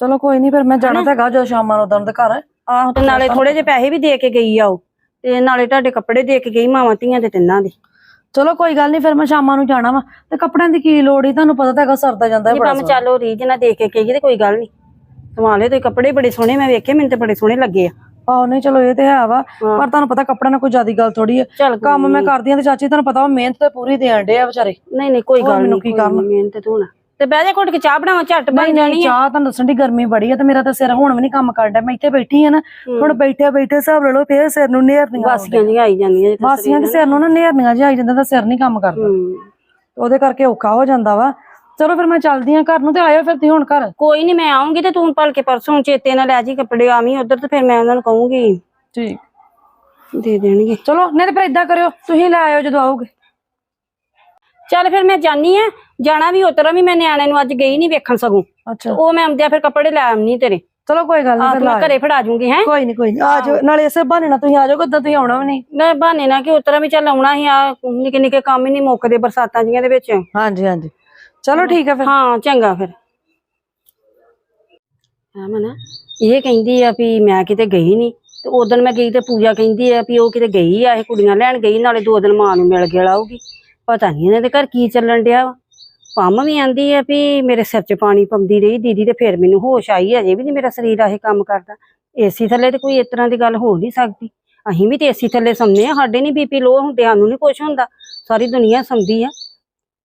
ਚਲੋ ਕੋਈ ਨਹੀਂ ਫਿਰ ਮੈਂ ਜਾਣਾ ਤਾਂ ਹੈਗਾ ਜਦੋਂ ਸ਼ਾਮਾਂ ਨੂੰ ਉਦੋਂ ਦੇ ਘਰ। ਆਹੋ ਤੇ ਨਾਲੇ ਥੋੜੇ ਜਿਹੇ ਪੈਸੇ ਵੀ ਦੇ ਕੇ ਗਈ ਆ ਉਹ। ਤੇ ਨਾਲੇ ਤੁਹਾਡੇ ਕੱਪੜੇ ਦੇ ਕੇ ਗਈ ਮਾਵਾਂ ਧੀਆਂ ਦੇ ਤਿੰਨਾਂ ਦੇ। ਚਲੋ ਕੋਈ ਗੱਲ ਨਹੀਂ ਫਿਰ ਮੈਂ ਸ਼ਾਮਾਂ ਨੂੰ ਜਾਣਾ ਵਾ। ਤੇ ਕੱਪੜਿਆਂ ਦੀ ਕੀ ਲੋੜ ਹੀ ਤੁਹਾਨੂੰ ਪਤਾ ਤਾਂ ਹੈਗਾ ਸਰਦਾ ਜਾਂਦਾ ਹੈ ਬੜਾ ਕੰਮ ਚੱਲੋ ਰੀਜ ਨਾਲ ਦੇ ਕੇ ਗਈ ਤੇ ਕੋਈ ਗੱਲ ਨਹੀਂ ਸਵਾਲੇ ਤੇ ਕੱਪੜੇ ਬੜੇ ਸੋਹਣੇ ਮੈਂ ਵੇਖੇ ਮੈਨੂੰ ਤੇ ਬੜੇ ਸੋਹਣੇ ਲੱਗੇ ਆ। ਆਹੋ ਨਹੀਂ ਚਲੋ ਇਹ ਤੇ ਹੈ ਵਾ ਪਰ ਤੁਹਾਨੂੰ ਪਤਾ ਕੱਪੜਿਆਂ ਨਾਲ ਕੋਈ ਜ਼ਿਆਦੀ ਗੱਲ ਥੋੜੀ ਹੈ ਚੱਲ ਕੰਮ ਮੈਂ ਕਰਦੀ ਆ ਤੇ ਚਾਚੀ ਤੁਹਾਨੂੰ ਪਤਾ ਵਾ ਮਿਹਨਤ ਤੇ ਪੂਰੀ ਦੇਣ ਡੇ ਆ ਵਿਚਾਰੇ। ਨਹੀਂ ਨਹੀਂ ਕੋਈ ਹੋਰ ਗੱਲ ਮੈਨੂੰ ਨਹੀਂ ਕੀ ਕੀ ਕਰਨਾ? ਕਰਨਾ? ਮਿਹਨਤ ਤੂੰ ਨਾ। ਤੇ ਬਹਿ ਜਾ ਘੁੱਟ ਕੇ ਚਾਹ ਬਣਾਵਾਂ ਝੱਟ ਬਣ ਜਾਣੀ ਆ। ਚਾਹ ਤੁਹਾਨੂੰ ਦੱਸਣ ਦੀ ਗਰਮੀ ਬੜੀ ਆ ਤੇ ਮੇਰਾ ਤਾਂ ਸਿਰ ਹੁਣ ਵੀ ਨਹੀਂ ਕੰਮ ਕਰਦਾ। ਮੈਂ ਇੱਥੇ ਬੈਠੀ ਆ ਨਾ ਹੁਣ ਬੈਠੇ ਬੈਠੇ ਹਿਸਾਬ ਲੈ ਲਓ ਫੇਰ ਸਿਰ ਨੂੰ ਨੇਰਨੀਆਂ ਵਾਸੀਆਂ ਨਹੀਂ ਆਈ ਜਾਂਦੀਆਂ ਵਾਸੀਆਂ ਦੇ ਸਿਰ ਨੂੰ ਨਾ ਨੇਰਨੀਆਂ। ਜਿਹਾ ਆਈ ਜਾਂਦਾ ਤਾਂ ਸਿਰ ਨਹੀਂ ਕੰਮ ਕਰਦਾ। ਉਹਦੇ ਕਰਕੇ ਔਖਾ ਹੋ ਜਾਂਦਾ ਵਾ। ਚਲੋ ਫਿਰ ਮੈਂ ਚੱਲਦੀ ਆ ਘਰ ਨੂੰ ਤੇ ਆਇਓ ਫਿਰ ਤੁਸੀਂ ਹੁਣ ਘਰ। ਕੋਈ ਨਹੀਂ ਮੈਂ ਆਉਂਗੀ ਤੇ ਤੂੰ ਭਲ ਕੇ ਪਰਸੋਂ ਚੇਤੇ ਨਾਲ ਲੈ ਜੀ ਕੱਪੜੇ ਆਵੀਂ ਉਧਰ ਤੇ ਫਿਰ ਮੈਂ ਉਹਨਾਂ ਨੂੰ ਕਹੂੰਗੀ। ਠੀਕ। ਦੇ ਦੇਣਗੇ। ਚਲੋ ਨਹੀਂ ਤੇ ਫਿਰ ਇਦਾਂ ਕਰਿਓ ਤੁਸੀਂ ਲੈ ਆਇਓ ਜਦੋਂ ਆਓਗੇ। ਚੱਲ ਫਿਰ ਮੈਂ ਜਾਨੀ ਆ ਜਾਣਾ ਵੀ ਉਤਰਾ ਵੀ ਮੈਂ ਨਿਆਣੇ ਨੂੰ ਅੱਜ ਗਈ ਨਹੀਂ ਵੇਖਣ ਸਗੋਂ। ਅੱਛਾ। ਉਹ ਮੈਂ ਆਉਂਦਿਆਂ ਫਿਰ ਕੱਪੜੇ ਲੈ ਆਉਣੀ ਤੇਰੇ। ਚਲੋ ਕੋਈ ਗੱਲ ਨਹੀਂ ਮੈਂ ਘਰੇ ਫੜਾ ਜੂੰਗੀ ਹੈ? ਕੋਈ ਨਹੀਂ ਕੋਈ ਨਹੀਂ ਆ ਜਾਓ। ਨਾਲੇ ਇਸੇ ਬਹਾਨੇ ਨਾਲ ਤੁਸੀਂ ਆ ਜਾਓ ਕਿੱਦਾਂ ਤੁਸੀਂ ਆਉਣਾ ਵੀ ਨਹੀਂ। ਮੈਂ ਬਹਾਨੇ ਨਾਲ ਕਿ ਉਤਰਾ ਵੀ ਚੱਲ ਆਉਣਾ ਸੀ ਆ ਨਿੱਕੇ ਨਿੱਕੇ ਕੰਮ ਹੀ ਨਹੀਂ ਮੁੱਕਦੇ ਬਰਸਾਤਾਂ ਜੀਆਂ ਦੇ ਵਿੱਚ। ਹਾਂਜੀ ਹਾਂਜੀ। ਚਲੋ ਠੀਕ ਹੈ ਫਿਰ। ਹਾਂ ਚੰਗਾ ਫਿਰ। ਹਾਂ ਮਨਾ ਇਹ ਕਹਿੰਦੀ ਆ ਵੀ ਮੈਂ ਕਿਤੇ ਗਈ ਨਹੀਂ ਤੇ ਉਦੋਂ ਮੈਂ ਗਈ ਤੇ ਪੂਜਾ ਕਹਿੰਦੀ ਆ ਵੀ ਉਹ ਕਿਤੇ ਗਈ ਆ ਇਹ ਕੁੜੀਆਂ ਲੈਣ ਗਈ ਨਾਲੇ ਦੋ ਦਿਨ ਮਾਂ ਨੂੰ ਮਿਲ ਗਿਆ ਆਊਗੀ ਪਤਾ ਨਹੀਂ ਇਹਨਾਂ ਦੇ ਘਰ ਕੀ ਚੱਲਣ ਡਿਆ ਵਾ। ਪੰਮ ਵੀ ਆਂਦੀ ਆ ਵੀ ਮੇਰੇ ਸਿਰ 'ਚ ਪਾਣੀ ਪੰਦੀ ਰਹੀ ਦੀਦੀ ਤੇ ਫਿਰ ਮੈਨੂੰ ਹੋਸ਼ ਆਈ ਅਜੇ ਵੀ ਨਹੀਂ ਮੇਰਾ ਸਰੀਰ ਆਹੇ ਕੰਮ ਕਰਦਾ। ਏਸੀ ਥੱਲੇ ਤੇ ਕੋਈ ਇਸ ਤਰ੍ਹਾਂ ਦੀ ਗੱਲ ਹੋ ਨਹੀਂ ਸਕਦੀ। ਅਸੀਂ ਵੀ ਤੇ ਏਸੀ ਥੱਲੇ ਸੌਂਦੇ ਆ, ਸਾਡੇ ਨਹੀਂ ਬੀਪੀ ਲੋ ਹੁੰਦੇ, ਸਾਨੂੰ ਨਹੀਂ ਕੁਝ ਹੁੰਦਾ। ਸਾਰੀ ਦੁਨੀਆ ਸੌਂਦੀ ਆ।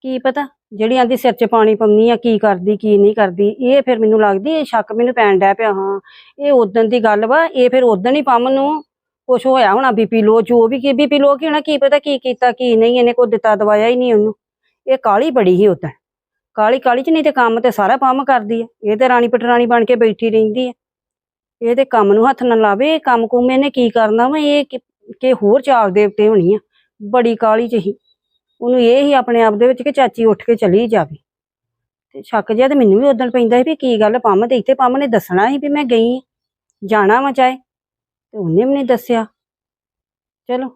ਕੀ ਪਤਾ ਜਿਹੜੀ ਆਂਦੀ ਸਿਰ 'ਚ ਪਾਣੀ ਪੰਨੀ ਆ, ਕੀ ਕਰਦੀ, ਕੀ ਨਹੀਂ ਕਰਦੀ। ਇਹ ਫਿਰ ਮੈਨੂੰ ਲੱਗਦੀ ਇਹ ਸ਼ੱਕ ਮੈਨੂੰ ਪੈਣ ਡਿਆ ਪਿਆ, ਹਾਂ। ਇਹ ਉਦੋਂ ਦੀ ਗੱਲ ਵਾ, ਇਹ ਫਿਰ ਉਦੋਂ ਹੀ ਪੰਮ ਨੂੰ ਕੁਛ ਹੋਇਆ ਹੋਣਾ ਬੀਪੀ ਲੋ ਜੋ ਵੀ ਕੀ ਬੀਪੀ ਲੋ ਕੀ ਹੋਣਾ, ਕੀ ਪਤਾ ਕੀ ਕੀਤਾ, ਕੀ ਨਹੀਂ, ਇਹਨੇ ਕੋਈ ਦਿੱਤਾ ਦਵਾਇਆ ਹੀ ਨਹੀਂ ਉਹਨੂੰ। ਇਹ ਕਾਲੀ ਬੜੀ ਹੀ ਉਦੋਂ ਕਾਲੀ ਕਾਲੀ ਚ ਨਹੀਂ ਤੇ ਕੰਮ ਤੇ ਸਾਰਾ ਪੰਮ ਕਰਦੀ ਹੈ ਇਹ ਤੇ ਰਾਣੀ ਪਟਰਾਣੀ ਬਣ ਕੇ ਬੈਠੀ ਰਹਿੰਦੀ ਹੈ ਇਹ ਤੇ ਕੰਮ ਨੂੰ ਹੱਥ ਨਾ ਲਾਵੇ ਇਹ ਕੰਮ ਕੁਮ ਇਹਨੇ ਕੀ ਕਰਨਾ ਵਾ? ਇਹ ਕਿ ਕਿ ਹੋਰ ਚਾਰ ਦੇਵਤੇ ਹੋਣੀ ਆ। ਬੜੀ ਕਾਲੀ ਚ ਹੀ। ਉਹਨੂੰ ਇਹ ਹੀ ਆਪਣੇ ਆਪ ਦੇ ਵਿੱਚ ਕਿ ਚਾਚੀ ਉੱਠ ਕੇ ਚਲੀ ਜਾਵੇ। ਤੇ ਸ਼ੱਕ ਜਿਹਾ ਤੇ ਮੈਨੂੰ ਵੀ ਉਦੋਂ ਪੈਂਦਾ ਸੀ ਵੀ ਕੀ ਗੱਲ ਪੰਮ ਤੇ ਇੱਥੇ ਪੰਮ ਨੇ ਦੱਸਣਾ ਸੀ ਵੀ ਮੈਂ ਗਈ ਆਂ, ਜਾਣਾ ਵਾ ਚਾਹੇ। ਤੇ ਉਹਨੇ ਵੀ ਨਹੀਂ ਦੱਸਿਆ। ਚਲੋ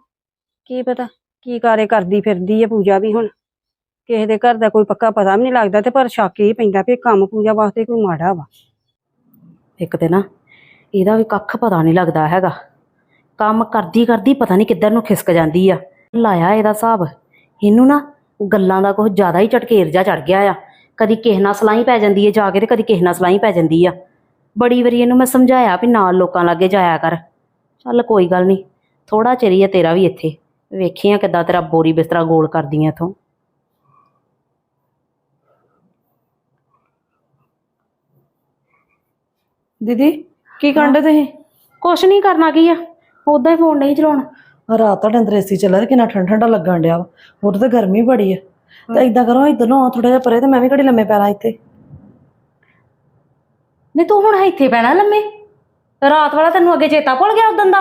ਕੀ ਪਤਾ ਕੀ ਕਾਰੇ ਕਰਦੀ ਫਿਰਦੀ ਹੈ ਪੂਜਾ ਵੀ ਹੁਣ। ਕਿਸੇ ਦੇ ਘਰ ਦਾ ਕੋਈ ਪੱਕਾ ਪਤਾ ਵੀ ਨਹੀਂ ਲੱਗਦਾ ਤੇ ਪਰ ਸ਼ੱਕ ਹੀ ਪੈਂਦਾ ਵੀ ਇਹ ਕੰਮ ਪੂਜਾ ਵਾਸਤੇ ਕੋਈ ਮਾੜਾ ਵਾ। ਇੱਕ ਤੇ ਨਾ, ਇਹਦਾ ਵੀ ਕੱਖ ਪਤਾ ਨਹੀਂ ਲੱਗਦਾ ਹੈਗਾ। ਕੰਮ ਕਰਦੀ ਕਰਦੀ ਪਤਾ ਨਹੀਂ ਕਿੱਧਰ ਨੂੰ ਖਿਸਕ ਜਾਂਦੀ ਆ। ਲਾਇਆ ਇਹਦਾ ਹਿਸਾਬ। ਇਹਨੂੰ ਨਾ ਗੱਲਾਂ ਦਾ ਕੁਝ ਜ਼ਿਆਦਾ ਹੀ ਝਟਕੇਰ ਜਾ ਚੜ ਗਿਆ ਆ। ਕਦੀ ਕਿਸੇ ਨਾਲ ਸਲਾਈ ਪੈ ਜਾਂਦੀ ਹੈ ਜਾ ਕੇ ਤੇ ਕਦੀ ਕਿਸੇ ਨਾਲ ਸਲਾਈ ਪੈ ਜਾਂਦੀ ਆ। ਬੜੀ ਵਾਰੀ ਇਹਨੂੰ ਮੈਂ ਸਮਝਾਇਆ ਵੀ ਨਾਲ ਲੋਕਾਂ ਲਾਗੇ ਜਾਇਆ ਕਰ। ਚੱਲ ਕੋਈ ਗੱਲ ਨਹੀਂ ਥੋੜਾ ਚਿਰ ਹੀ ਆ ਤੇਰਾ ਵੀ ਇੱਥੇ। ਵੇਖੀਆਂ ਕਿੱਦਾਂ ਤੇਰਾ ਬੋਰੀ ਬਿਸਤਰਾ ਗੋਲ ਕਰਦੀਆਂ ਇਥੋਂ। ਦੀਦੀ ਕੀ ਕਰਦੇ ਤੁਸੀਂ? ਕੁਛ ਨਹੀਂ ਕਰਨਾ ਕੀ ਆ? ਉਦਾਂ ਹੀ ਫੋਨ ਨਹੀਂ ਚਲਾਉਣਾ। ਆਹ ਰਾਤ ਤੁਹਾਡੇ ਅੰਦਰ ਏਸੀ ਚੱਲਿਆ ਤੇ ਕਿੰਨਾ ਠੰਡਾ ਠੰਡਾ ਲੱਗਣ ਡਿਆ ਵਾ। ਹੋਰ ਤਾਂ ਗਰਮੀ ਬੜੀ ਆ। ਤੇ ਇਦਾਂ ਕਰੋ ਇੱਧਰ ਨੂੰ ਥੋੜਾ ਜਿਹਾ ਪਰੇ ਤੇ ਮੈਂ ਵੀ ਘੜੀ ਲੰਮੇ ਪੈਣਾ ਇੱਥੇ। ਨਹੀਂ ਤੂੰ ਹੁਣ ਇੱਥੇ ਪੈਣਾ ਲੰਮੇ? ਰਾਤ ਵਾਲਾ ਤੈਨੂੰ ਅੱਗੇ ਚੇਤਾ ਭੁੱਲ ਗਿਆ ਉਦੋਂ ਦਾ?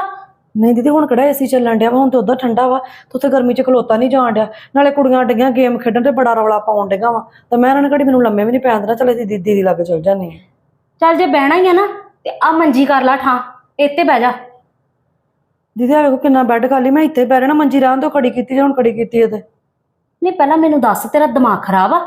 ਨਹੀਂ ਦੀਦੀ ਹੁਣ ਕਿਹੜਾ ਏਸੀ ਚੱਲਣ ਡਿਆ ਵਾ? ਹੁਣ ਤੇ ਉਧਰ ਠੰਡਾ ਵਾ। ਤੇ ਉੱਥੇ ਗਰਮੀ 'ਚ ਖਲੋਤਾ ਨਹੀਂ ਜਾਣ ਡਿਆ। ਨਾਲੇ ਕੁੜੀਆਂ ਡਈਆਂ ਗੇਮ ਖੇਡਣ ਤੇ ਬੜਾ ਰੌਲਾ ਪਾਉਣ ਡਈਆਂ ਵਾ। ਤੇ ਮੈਂ ਇਹਨਾਂ ਨੇ ਘੜੀ ਮੈਨੂੰ ਲੰਮੇ ਵੀ ਨਹੀਂ ਪੈਣ ਦੇਣਾ। ਚਲੇ ਦੀਦੀ ਦੀਦੀ ਲੱਗ ਚਲ ਜਾਂਦੀ ਆ ਚੱਲ ਜੇ ਬਹਿਣਾ ਹੀ ਆ ਨਾ ਤੇ ਆ ਮੰਜੀ ਕਰ ਲਾ ਠਾਂ ਇੱਥੇ ਬਹਿ ਜਾ। ਦੀਦੀ ਆ ਵੇਖੋ ਕਿੰਨਾ ਬੈੱਡ ਖਾਲੀ ਮੈਂ ਇੱਥੇ ਰਹਿਣਾ ਮੰਜੀ ਰਹਿਣ ਤੋਂ ਖੜੀ ਕੀਤੀ ਜੇ ਹੁਣ ਖੜੀ ਕੀਤੀ ਤੇ। ਨਹੀਂ ਪਹਿਲਾਂ ਮੈਨੂੰ ਦੱਸ ਤੇਰਾ ਦਿਮਾਗ ਖਰਾਬ ਆ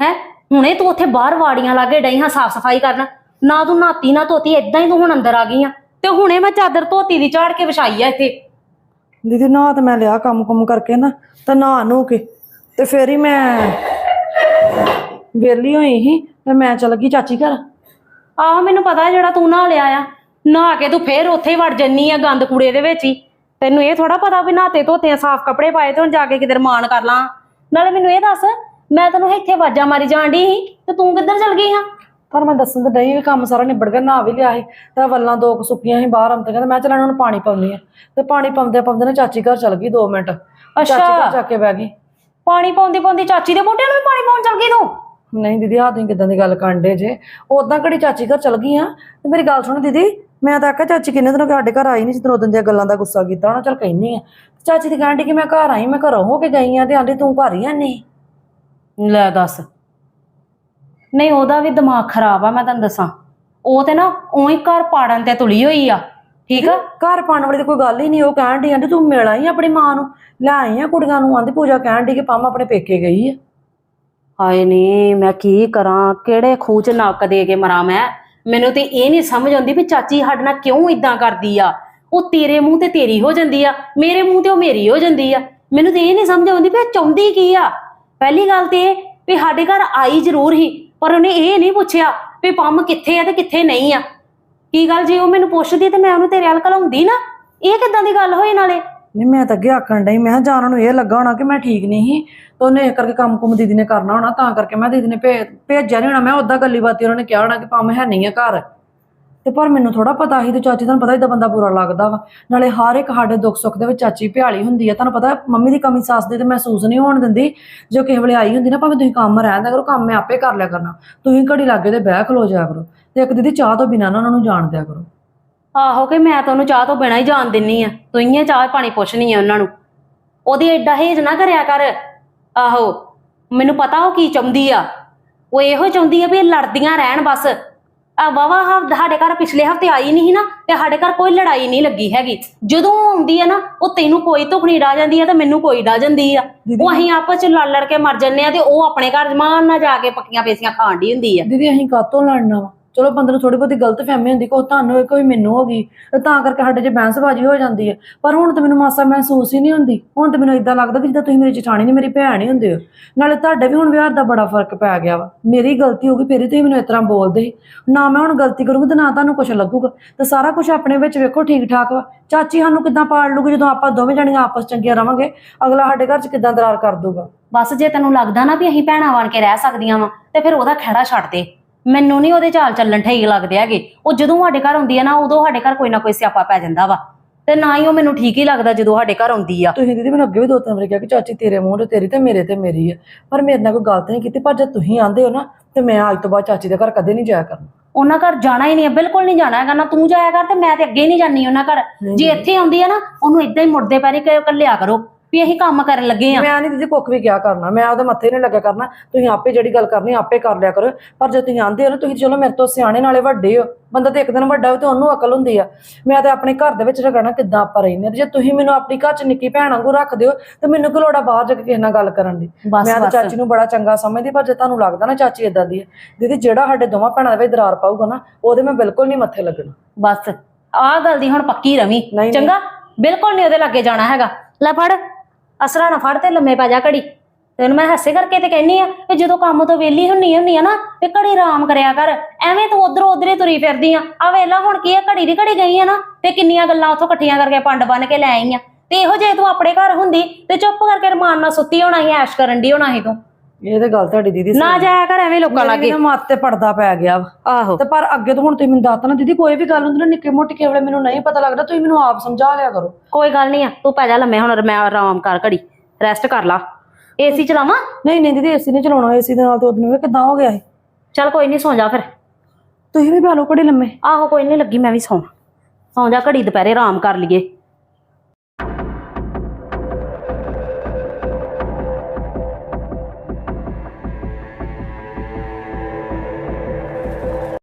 ਹੈ? ਹੁਣੇ ਤੂੰ ਉੱਥੇ ਬਾਹਰ ਵਾੜੀਆਂ ਲਾਗੇ ਡਈ ਹਾਂ ਸਾਫ਼ ਸਫ਼ਾਈ ਕਰਨ। ਨਾ ਤੂੰ ਨਾਤੀ ਨਾ ਧੋਤੀ ਏਦਾਂ ਹੀ ਤੂੰ ਹੁਣ ਅੰਦਰ ਆ ਗਈ ਆ। ਤੇ ਹੁਣੇ ਮੈਂ ਚਾਦਰ ਧੋਤੀ ਦੀ ਝਾੜ ਕੇ ਵਿਛਾਈ ਆ ਇੱਥੇ। ਦੀਦੀ ਨਾ ਤੇ ਮੈਂ ਲਿਆ ਕੰਮ ਕੁਮ ਕਰਕੇ ਨਾ ਤੇ ਨਹਾ ਨੂੰ ਕੇ। ਤੇ ਫੇਰ ਹੀ ਮੈਂ ਵਿਹਲੀ ਹੋਈ ਸੀ ਤੇ ਮੈਂ ਚਲ ਗਈ ਚਾਚੀ ਘਰ। ਆਹ ਮੈਨੂੰ ਪਤਾ ਜਿਹੜਾ ਤੂੰ ਨਹਾ ਲਿਆ ਆ। ਨਹਾ ਕੇ ਤੂੰ ਫੇਰ ਉੱਥੇ ਹੀ ਵੜ ਜੰਨੀ ਆ ਗੰਦ ਕੂੜੇ ਦੇ ਵਿੱਚ ਹੀ। ਤੈਨੂੰ ਇਹ ਥੋੜਾ ਪਤਾ ਵੀ ਨਹਾਤੇ ਧੋਤੇ ਆ ਸਾਫ਼ ਕੱਪੜੇ ਪਾਏ ਤੇ ਹੁਣ ਜਾ ਕੇ ਕਿਧਰ ਮਾਨ ਕਰ ਲਾਂ। ਨਾਲੇ ਮੈਨੂੰ ਇਹ ਦੱਸ ਮੈਂ ਤੈਨੂੰ ਇੱਥੇ ਆਵਾਜ਼ਾਂ ਮਾਰੀ ਜਾਣ ਡਈ ਸੀ ਤੇ ਤੂੰ ਕਿੱਧਰ ਚਲ ਗਈ ਹਾਂ ਪਰ ਮੈਂ ਦੱਸਣ ਤੇ ਵੀ ਕੰਮ ਸਾਰਾ ਨਿਬੜ ਗਿਆ ਨਹਾ ਵੀ ਲਿਆ ਸੀ। ਤੇ ਵੱਲਾਂ ਦੋ ਕੁ ਸੁੱਕੀਆਂ ਸੀ ਬਾਹਰ ਅੰਦਰ ਕਹਿੰਦਾ ਮੈਂ ਚੱਲ ਇਹਨਾਂ ਨੂੰ ਪਾਣੀ ਪਾਉਣੀ ਆ। ਤੇ ਪਾਣੀ ਪਾਉਂਦੇ ਪਾਉਂਦੇ ਨਾ ਚਾਚੀ ਘਰ ਚਲ ਗਈ 2 ਮਿੰਟ। ਚਾਚੀ ਘਰ ਜਾ ਕੇ ਬਹਿ ਗਈ। ਪਾਣੀ ਪਾਉਂਦੀ ਪਾਉਂਦੀ ਚਾਚੀ ਦੇ ਬੂਟਿਆਂ ਨੂੰ ਵੀ ਪਾਣੀ ਪਾਉਣ ਚਲ ਗਈ ਤੂੰ? ਨਹੀਂ ਦੀਦੀ ਆਹ ਤੁਸੀਂ ਕਿਦਾਂ ਦੀ ਗੱਲ ਕਰਨ ਡੇ ਜੇ? ਉਦਾਂ ਘੜੀ ਚਾਚੀ ਘਰ ਚਲ ਗਈ ਆ? ਤੇ ਮੇਰੀ ਗੱਲ ਸੁਣ ਦੀਦੀ ਮੈਂ ਤਾਂ ਆਖਿਆ ਚਾਚੀ ਕਿੰਨੇ ਦਿਨੋਂ ਸਾਡੇ ਘਰ ਆਈ ਨਹੀਂ ਜਦੋਂ ਉਦੋਂ ਦੀਆਂ ਗੱਲਾਂ ਦਾ ਗੁੱਸਾ ਕੀਤਾ ਹੋਣਾ ਚੱਲ ਕਹਿਨੀ ਆ। ਚਾਚੀ ਦੀ ਡਈ ਕਿ ਮੈਂ ਘਰ ਆਈ ਮੈਂ ਘਰੋਂ ਹੋ ਕੇ ਗਈ ਆ ਤੇ ਆਂਦੀ ਤੂੰ ਘਰ ਹੀ ਆ ਨਹੀਂ ਲੈ ਦੱਸ। ਨਹੀਂ ਉਹਦਾ ਵੀ ਦਿਮਾਗ ਖਰਾਬ ਆ ਮੈਂ ਤੈਨੂੰ ਦੱਸਾਂ। ਉਹ ਤੇ ਨਾ ਉਹੀ ਘਰ ਪਾੜਨ ਤੇ ਤੁਲੀ ਹੋਈ ਆ ਠੀਕ ਆ? ਘਰ ਪਾਣ ਵਾਲੀ ਤਾਂ ਕੋਈ ਗੱਲ ਹੀ ਨਹੀਂ ਉਹ ਕਹਿਣ ਡਈ ਆਂਦੀ ਤੂੰ ਮਿਲ ਆਈ ਆਪਣੀ ਮਾਂ ਨੂੰ ਲੈ ਆਈ ਆ ਕੁੜੀਆਂ ਨੂੰ ਆਂਦੀ ਪੂਜਾ ਕਹਿਣ ਡਈ ਕਿ ਪੰਮ ਆਪਣੇ ਪੇਕੇ ਗਈ ਆ। ਹਾਏ ਨੀ, ਮੈਂ ਕੀ ਕਰਾਂ? ਕਿਹੜੇ ਖੂਹ ਚ ਨੱਕ ਦੇ ਕੇ ਮਰਾਂ ਮੈਂ? ਮੈਨੂੰ ਤੇ ਇਹ ਨਹੀਂ ਸਮਝ ਆਉਂਦੀ ਵੀ ਚਾਚੀ ਸਾਡੇ ਨਾਲ ਕਿਉਂ ਇਦਾਂ ਕਰਦੀ ਆ? ਉਹ ਤੇਰੇ ਮੂੰਹ ਤੇ ਤੇਰੀ ਹੋ ਜਾਂਦੀ ਆ, ਮੇਰੇ ਮੂੰਹ ਤੇ ਉਹ ਮੇਰੀ ਹੋ ਜਾਂਦੀ ਆ। ਮੈਨੂੰ ਤੇ ਇਹ ਨਹੀਂ ਸਮਝ ਆਉਂਦੀ ਵੀ ਇਹ ਚਾਹੁੰਦੀ ਕੀ ਆ? ਪਹਿਲੀ ਗੱਲ ਤੇ ਇਹ ਵੀ ਸਾਡੇ ਘਰ ਆਈ ਜ਼ਰੂਰ ਹੀ ਪਰ ਉਹਨੇ ਇਹ ਨਹੀਂ ਪੁੱਛਿਆ ਵੀ ਪੰਮ ਕਿੱਥੇ ਆ ਤੇ ਕਿੱਥੇ ਨਹੀਂ ਆ। ਕੀ ਗੱਲ ਜੇ ਉਹ ਮੈਨੂੰ ਪੁੱਛਦੀ ਤੇ ਮੈਂ ਉਹਨੂੰ ਤੇਰੇ ਵੱਲ ਘਲਾਉਂਦੀ ਨਾ? ਇਹ ਕਿੱਦਾਂ ਦੀ ਗੱਲ ਹੋਈ ਨਾਲੇ? ਨਹੀਂ, ਮੈਂ ਤਾਂ ਅੱਗੇ ਆਖਣ ਡਈ, ਮੈਂ ਕਿਹਾ ਜਾਂ ਉਹਨਾਂ ਨੂੰ ਇਹ ਲੱਗਾ ਹੋਣਾ ਕਿ ਮੈਂ ਠੀਕ ਨਹੀਂ ਸੀ, ਤੇ ਉਹਨੇ ਇਹ ਕਰਕੇ ਕੰਮ ਕੁਮ ਦੀਦੀ ਨੇ ਕਰਨਾ ਹੋਣਾ, ਤਾਂ ਕਰਕੇ ਮੈਂ ਦੀਦੀ ਨੇ ਭੇ- ਭੇਜਿਆ ਨਹੀਂ ਹੋਣਾ, ਮੈਂ ਉਦਾਂ ਗੱਲੀ ਬਾਤੀ ਉਹਨਾਂ ਨੇ ਕਿਹਾ ਹੋਣਾ ਕਿ ਭਾਵੇਂ ਹੈ ਨਹੀਂ ਆ ਘਰ। ਤੇ ਪਰ ਮੈਨੂੰ ਥੋੜਾ ਪਤਾ ਸੀ ਤੇ ਚਾਚੀ, ਤੁਹਾਨੂੰ ਪਤਾ ਇਦਾਂ ਬੰਦਾ ਬੁਰਾ ਲੱਗਦਾ ਵਾ। ਨਾਲੇ ਹਰ ਇੱਕ ਸਾਡੇ ਦੁੱਖ ਸੁੱਖ ਦੇ ਵਿੱਚ ਚਾਚੀ ਭਿਆਲੀ ਹੁੰਦੀ ਆ, ਤੁਹਾਨੂੰ ਪਤਾ ਮੰਮੀ ਦੀ ਕਮੀ ਸੱਸ ਦੀ ਤੇ ਮਹਿਸੂਸ ਨਹੀਂ ਹੋਣ ਦਿੰਦੀ। ਜੋ ਕਿਸੇ ਵੇਲੇ ਆਈ ਹੁੰਦੀ ਨਾ, ਭਾਵੇਂ ਤੁਸੀਂ ਕੰਮ ਰਹਿੰਦਾ ਕਰੋ, ਕੰਮ ਮੈਂ ਆਪੇ ਕਰ ਲਿਆ ਕਰਨਾ। ਤੁਸੀਂ ਘੜੀ ਲਾਗੇ ਤੇ ਬਹਿ ਖਲੋ ਜਾਇਆ ਕਰੋ, ਤੇ ਇੱਕ ਦੀਦੀ ਚਾਹ ਤੋਂ ਬਿਨਾਂ ਨਾ ਉਹਨਾਂ ਨੂੰ ਜਾਣ ਦਿਆ ਕਰੋ। ਆਹੋ ਕਿ ਮੈਂ ਤਾਂ ਉਹਨੂੰ ਚਾਹ ਤੋਂ ਬਿਨਾਂ ਹੀ ਜਾਣ ਦਿੰਨੀ ਆ। ਤੂੰ ਹੀ ਚਾਹ ਪਾਣੀ ਪੁੱਛਣੀ ਆ ਉਹਨਾਂ ਨੂੰ। ਉਹਦੀ ਐਡਾ ਹੇਜ ਨਾ ਕਰਿਆ ਕਰ। ਆਹੋ ਮੈਨੂੰ ਪਤਾ ਉਹ ਕੀ ਚਾਹੁੰਦੀ ਆ। ਉਹ ਇਹੋ ਚਾਹੁੰਦੀ ਆ ਵੀ ਇਹ ਲੜਦੀਆਂ ਰਹਿਣ ਬਸ। ਆ ਵਾਵਾ ਸਾਡੇ ਘਰ ਪਿਛਲੇ ਹਫ਼ਤੇ ਆਈ ਨਹੀਂ ਨਾ ਤੇ ਸਾਡੇ ਘਰ ਕੋਈ ਲੜਾਈ ਨਹੀਂ ਲੱਗੀ ਹੈਗੀ। ਜਦੋਂ ਆਉਂਦੀ ਆ ਨਾ ਉਹ ਤੈਨੂੰ ਕੋਈ ਧੁਖਣੀ ਡਾ ਜਾਂਦੀ ਆ ਤੇ ਮੈਨੂੰ ਕੋਈ ਡਾ ਜਾਂਦੀ ਆ। ਉਹ ਅਸੀਂ ਆਪਸ ਚ ਲੜ ਲੜ ਕੇ ਮਰ ਜੰਨੇ ਆ ਤੇ ਉਹ ਆਪਣੇ ਘਰ ਜਮਾਨ ਨਾ ਜਾ ਕੇ ਪੱਕੀਆਂ ਪੇਸੀਆਂ ਖਾਣ ਦੀ ਹੁੰਦੀ ਆ। ਦੀਦੀ ਅਸੀਂ ਕਾਤੋਂ ਲੜਨਾ ਵਾ? ਚਲੋ ਬੰਦੇ ਨੂੰ ਥੋੜੀ ਬਹੁਤੀ ਗਲਤ ਫਹਿਮੀ ਹੁੰਦੀ, ਕੋਈ ਤੁਹਾਨੂੰ ਹੋਈ ਕੋਈ ਮੈਨੂੰ ਹੋ ਗਈ, ਤੇ ਤਾਂ ਕਰਕੇ ਸਾਡੇ 'ਚ ਬਹਿਸਬਾਜ਼ੀ ਹੋ ਜਾਂਦੀ ਹੈ। ਪਰ ਹੁਣ ਤਾਂ ਮੈਨੂੰ ਮਾਸਾ ਮਹਿਸੂਸ ਹੀ ਨਹੀਂ ਹੁੰਦੀ। ਹੁਣ ਤਾਂ ਮੈਨੂੰ ਇਦਾਂ ਲੱਗਦਾ ਕਿ ਜਿੱਦਾਂ ਤੁਸੀਂ ਮੇਰੀ ਜਠਾਣੀ ਨਹੀਂ, ਮੇਰੀ ਭੈਣ ਹੀ ਹੁੰਦੇ ਹੋ। ਨਾਲੇ ਤੁਹਾਡੇ ਵੀ ਹੁਣ ਵਿਹਾਰ ਦਾ ਬੜਾ ਫ਼ਰਕ ਪੈ ਗਿਆ ਵਾ। ਮੇਰੀ ਗਲਤੀ ਹੋ ਗਈ, ਫਿਰ ਹੀ ਤੁਸੀਂ ਮੈਨੂੰ ਇਸ ਤਰ੍ਹਾਂ ਬੋਲਦੇ ਸੀ। ਨਾ ਮੈਂ ਹੁਣ ਗਲਤੀ ਕਰੂੰਗੀ ਤੇ ਨਾ ਤੁਹਾਨੂੰ ਕੁਝ ਲੱਗੂਗਾ। ਤੇ ਸਾਰਾ ਕੁਝ ਆਪਣੇ ਵਿੱਚ ਵੇਖੋ ਠੀਕ ਠਾਕ ਵਾ। ਚਾਚੀ ਸਾਨੂੰ ਕਿੱਦਾਂ ਪਾੜ ਲੂਗੀ ਜਦੋਂ ਆਪਾਂ ਦੋਵੇਂ ਜਣੀਆਂ ਆਪਸ 'ਚ ਚੰਗੀਆਂ ਰਵਾਂਗੇ? ਅਗਲਾ ਸਾਡੇ ਘਰ 'ਚ ਕਿੱਦਾਂ ਦਰਾਰ ਕਰ ਦੂਗਾ ਬਸ ਜੇ ਤੈਨੂੰ ਲੱਗਦਾ ਨਾ ਵੀ ਅਸੀਂ ਭੈਣਾਂ ਬਣ ਕੇ ਰਹਿ ਸਕਦੀਆਂ ਵਾਂ, ਤੇ ਫਿਰ ਉਹਦਾ ਖਹਿੜਾ ਛੱਡ ਦੇ। ਮੈਨੂੰ ਨਹੀਂ ਉਹਦੇ ਚਾਲ ਚੱਲਣ ਠੀਕ ਲੱਗਦੇ ਹੈਗੇ। ਉਹ ਜਦੋਂ ਸਾਡੇ ਘਰ ਹੁੰਦੀ ਆ ਨਾ ਉਦੋਂ ਸਾਡੇ ਘਰ ਕੋਈ ਨਾ ਕੋਈ ਸਿਆਪਾ ਪੈ ਜਾਂਦਾ ਵਾ। ਤੇ ਨਾ ਹੀ ਉਹ ਮੈਨੂੰ ਠੀਕ ਹੀ ਲੱਗਦਾ ਜਦੋਂ ਸਾਡੇ ਘਰ ਆਉਂਦੀ ਆ। ਤੁਸੀਂ ਦੀਦੀ ਮੈਨੂੰ ਅੱਗੇ ਵੀ ਦੋ ਤਿੰਨ ਵਾਰੀ ਕਿਹਾ ਕਿ ਚਾਚੀ ਤੇਰੇ ਮੂੰਹ ਤੇ ਤੇਰੀ ਤੇ ਮੇਰੇ ਤੇ ਮੇਰੀ ਹੈ ਪਰ ਮੇਰੇ ਨਾਲ ਕੋਈ ਗਲਤ ਨਹੀਂ ਕੀਤੀ ਪਰ ਜੇ ਤੁਸੀਂ ਆਂਦੇ ਹੋ ਨਾ ਤੇ ਮੈਂ ਅੱਜ ਤੋਂ ਬਾਅਦ ਚਾਚੀ ਦੇ ਘਰ ਕਦੇ ਨਹੀਂ ਜਾਇਆ ਕਰਨਾ। ਉਹਨਾਂ ਘਰ ਜਾਣਾ ਹੀ ਨਹੀਂ ਹੈ ਬਿਲਕੁਲ ਨਹੀਂ ਜਾਣਾ ਹੈਗਾ। ਨਾ ਤੂੰ ਜਾਇਆ ਕਰ ਤੇ ਮੈਂ ਤੇ ਅੱਗੇ ਨਹੀਂ ਜਾਣੀ ਉਹਨਾਂ ਘਰ। ਜੇ ਇੱਥੇ ਆਉਂਦੀ ਆ ਨਾ ਉਹਨੂੰ ਇਦਾਂ ਹੀ ਮੁੜਦੇ ਪੈਰੀ ਕੱਲਿਆ ਕਰੋ। ਵੀ ਅਸੀਂ ਕੰਮ ਕਰਨ ਲੱਗੇ ਆ ਮੈਂ ਨਹੀਂ ਦੀਦੀ ਕੁੱਖ ਵੀ ਕਿਹਾ ਕਰਨਾ ਮੈਂ ਉਹਦੇ ਮੱਥੇ ਨਹੀਂ ਲੱਗਾ ਕਰਨਾ। ਤੁਸੀਂ ਆਪੇ ਜਿਹੜੀ ਗੱਲ ਕਰਨੀ ਆਪੇ ਕਰ ਲਿਆ ਕਰੋ। ਪਰ ਜੇ ਤੁਸੀਂ ਆਂਦੇ ਹੋ ਨਾ ਤੁਸੀਂ ਚਲੋ ਮੇਰੇ ਤੋਂ ਸਿਆਣੇ ਨਾਲੇ ਵੱਡੇ ਹੋ। ਬੰਦਾ ਤੇ ਇੱਕ ਦਿਨ ਵੱਡਾ ਹੋ ਤੇ ਉਹਨੂੰ ਅਕਲ ਹੁੰਦੀ ਆ। ਮੈਂ ਤੇ ਆਪਣੇ ਘਰ ਦੇ ਵਿੱਚ ਰਗਣਾ ਕਿੱਦਾਂ ਆਪਾਂ ਰਹਿੰਦੇ ਜੇ ਤੁਸੀਂ ਮੈਨੂੰ ਆਪਣੀ ਘਰ 'ਚ ਨਿੱਕੀ ਭੈਣ ਵਾਂਗੂ ਰੱਖਦੇ ਹੋ ਤੇ ਮੈਨੂੰ ਕੀ ਲੋੜ ਬਾਹਰ ਜਾ ਕੇ ਕਿਸੇ ਨਾਲ ਗੱਲ ਕਰਨ ਦੀ? ਮੈਂ ਤਾਂ ਚਾਚੀ ਨੂੰ ਬੜਾ ਚੰਗਾ ਸਮਝਦੀ ਪਰ ਜੇ ਤੁਹਾਨੂੰ ਲੱਗਦਾ ਨਾ ਚਾਚੀ ਇਦਾਂ ਦੀ ਹੈ ਦੀਦੀ ਜਿਹੜਾ ਸਾਡੇ ਦੋਵਾਂ ਭੈਣਾਂ ਦੇ ਵਿੱਚ ਦਰਾਰ ਪਾਊਗਾ ਨਾ ਉਹਦੇ ਮੈਂ ਬਿਲਕੁਲ ਨਹੀਂ ਮੱਥੇ ਲੱਗਣਾ। ਬਸ ਆਹ ਗੱਲ ਦੀ ਹੁਣ ਪੱਕੀ ਰਵੀ। ਚੰਗਾ? ਬਿਲਕੁਲ ਨਹੀਂ ਉਹਦੇ ਲੱਗੇ ਜਾਣਾ ਹੈਗਾ। ਲੈ ਫੜ। ਅਸਰਾ ਨਾ ਫੜ ਤੇ ਲੰਮੇ ਪੈ ਜਾ ਘੜੀ। ਤੈਨੂੰ ਮੈਂ ਹੱਸੇ ਕਰਕੇ ਤੇ ਕਹਿੰਨੀ ਆ ਕਿ ਜਦੋਂ ਕੰਮ ਤੋਂ ਵਿਹਲੀ ਹੁੰਨੀ ਹੁੰਨੀ ਆ ਨਾ ਤੇ ਘੜੀ ਆਰਾਮ ਕਰਿਆ ਕਰ। ਐਵੇਂ ਤੂੰ ਉਧਰ ਉਧਰੇ ਤੁਰੀ ਫਿਰਦੀ ਆ। ਆ ਵੇਲਾ ਹੁਣ ਕੀ ਆ, ਘੜੀ ਦੀ ਘੜੀ ਗਈ ਆ ਨਾ, ਤੇ ਕਿੰਨੀਆਂ ਗੱਲਾਂ ਉੱਥੋਂ ਇਕੱਠੀਆਂ ਕਰਕੇ ਪੰਡ ਬੰਨ ਕੇ ਲੈ ਆਈ ਆ। ਤੇ ਇਹੋ ਜੇ ਤੂੰ ਆਪਣੇ ਘਰ ਹੁੰਦੀ, ਤੇ ਚੁੱਪ ਕਰਕੇ ਰਮਾਨ ਨਾਲ ਸੁੱਤੀ ਹੋਣਾ ਸੀ, ਐਸ਼ ਕਰਨ ਦੀ ਹੋਣਾ ਸੀ ਤੂੰ। ਇਹ ਤੇ ਗੱਲ ਤੁਹਾਡੀ ਦੀਦੀ ਨਾ ਜਾਇਆ ਕਰ ਐਵੇਂ ਲੋਕਾਂ ਮੇਰੀ ਲਾਗੇ। ਨਾ ਮੱਤ ਤੇ ਪਰਦਾ ਪੈ ਗਿਆ ਆਹੋ। ਤੇ ਪਰ ਅੱਗੇ ਤੋਂ ਹੁਣ ਤੁਸੀਂ ਮੈਨੂੰ ਦੱਸਤਾ ਨਾ ਦੀਦੀ ਕੋਈ ਵੀ ਗੱਲ ਹੁੰਦੀ ਨਾ ਨਿੱਕੇ ਮੋਟੇ ਕੇਵਲੇ ਮੈਨੂੰ ਨਹੀਂ ਪਤਾ ਲੱਗਦਾ ਤੁਸੀਂ ਮੈਨੂੰ ਆਪ ਸਮਝਾ ਲਿਆ ਕਰੋ। ਕੋਈ ਗੱਲ ਨਹੀਂ ਆ ਤੂੰ ਪੈ ਜਾ ਲੰਮੇ ਹੁਣ ਮੈਂ ਆਰਾਮ ਕਰ ਘੜੀ ਰੈਸਟ ਕਰ ਲਾ। ਏਸੀ ਚਲਾਵਾਂ? ਨਹੀਂ ਨਹੀਂ ਦੀਦੀ ਏਸੀ ਨਹੀਂ ਚਲਾਉਣਾ ਏਸੀ ਦੇ ਨਾਲ ਤੇ ਉਹਨੂੰ ਕਿਦਾਂ ਹੋ ਗਿਆ ਇਹ? ਚੱਲ ਕੋਈ ਨਹੀਂ ਸੌਂ ਜਾ ਫਿਰ। ਤੁਸੀਂ ਵੀ ਪਾ ਲਓ ਘੜੀ ਲੰਮੇ। ਆਹੋ ਕੋਈ ਨਹੀਂ ਲੱਗੀ ਮੈਂ ਵੀ ਸੌਂ। ਸੌਂ ਜਾ ਘੜੀ ਦੁਪਹਿਰੇ ਆਰਾਮ ਕਰ ਲਈਏ।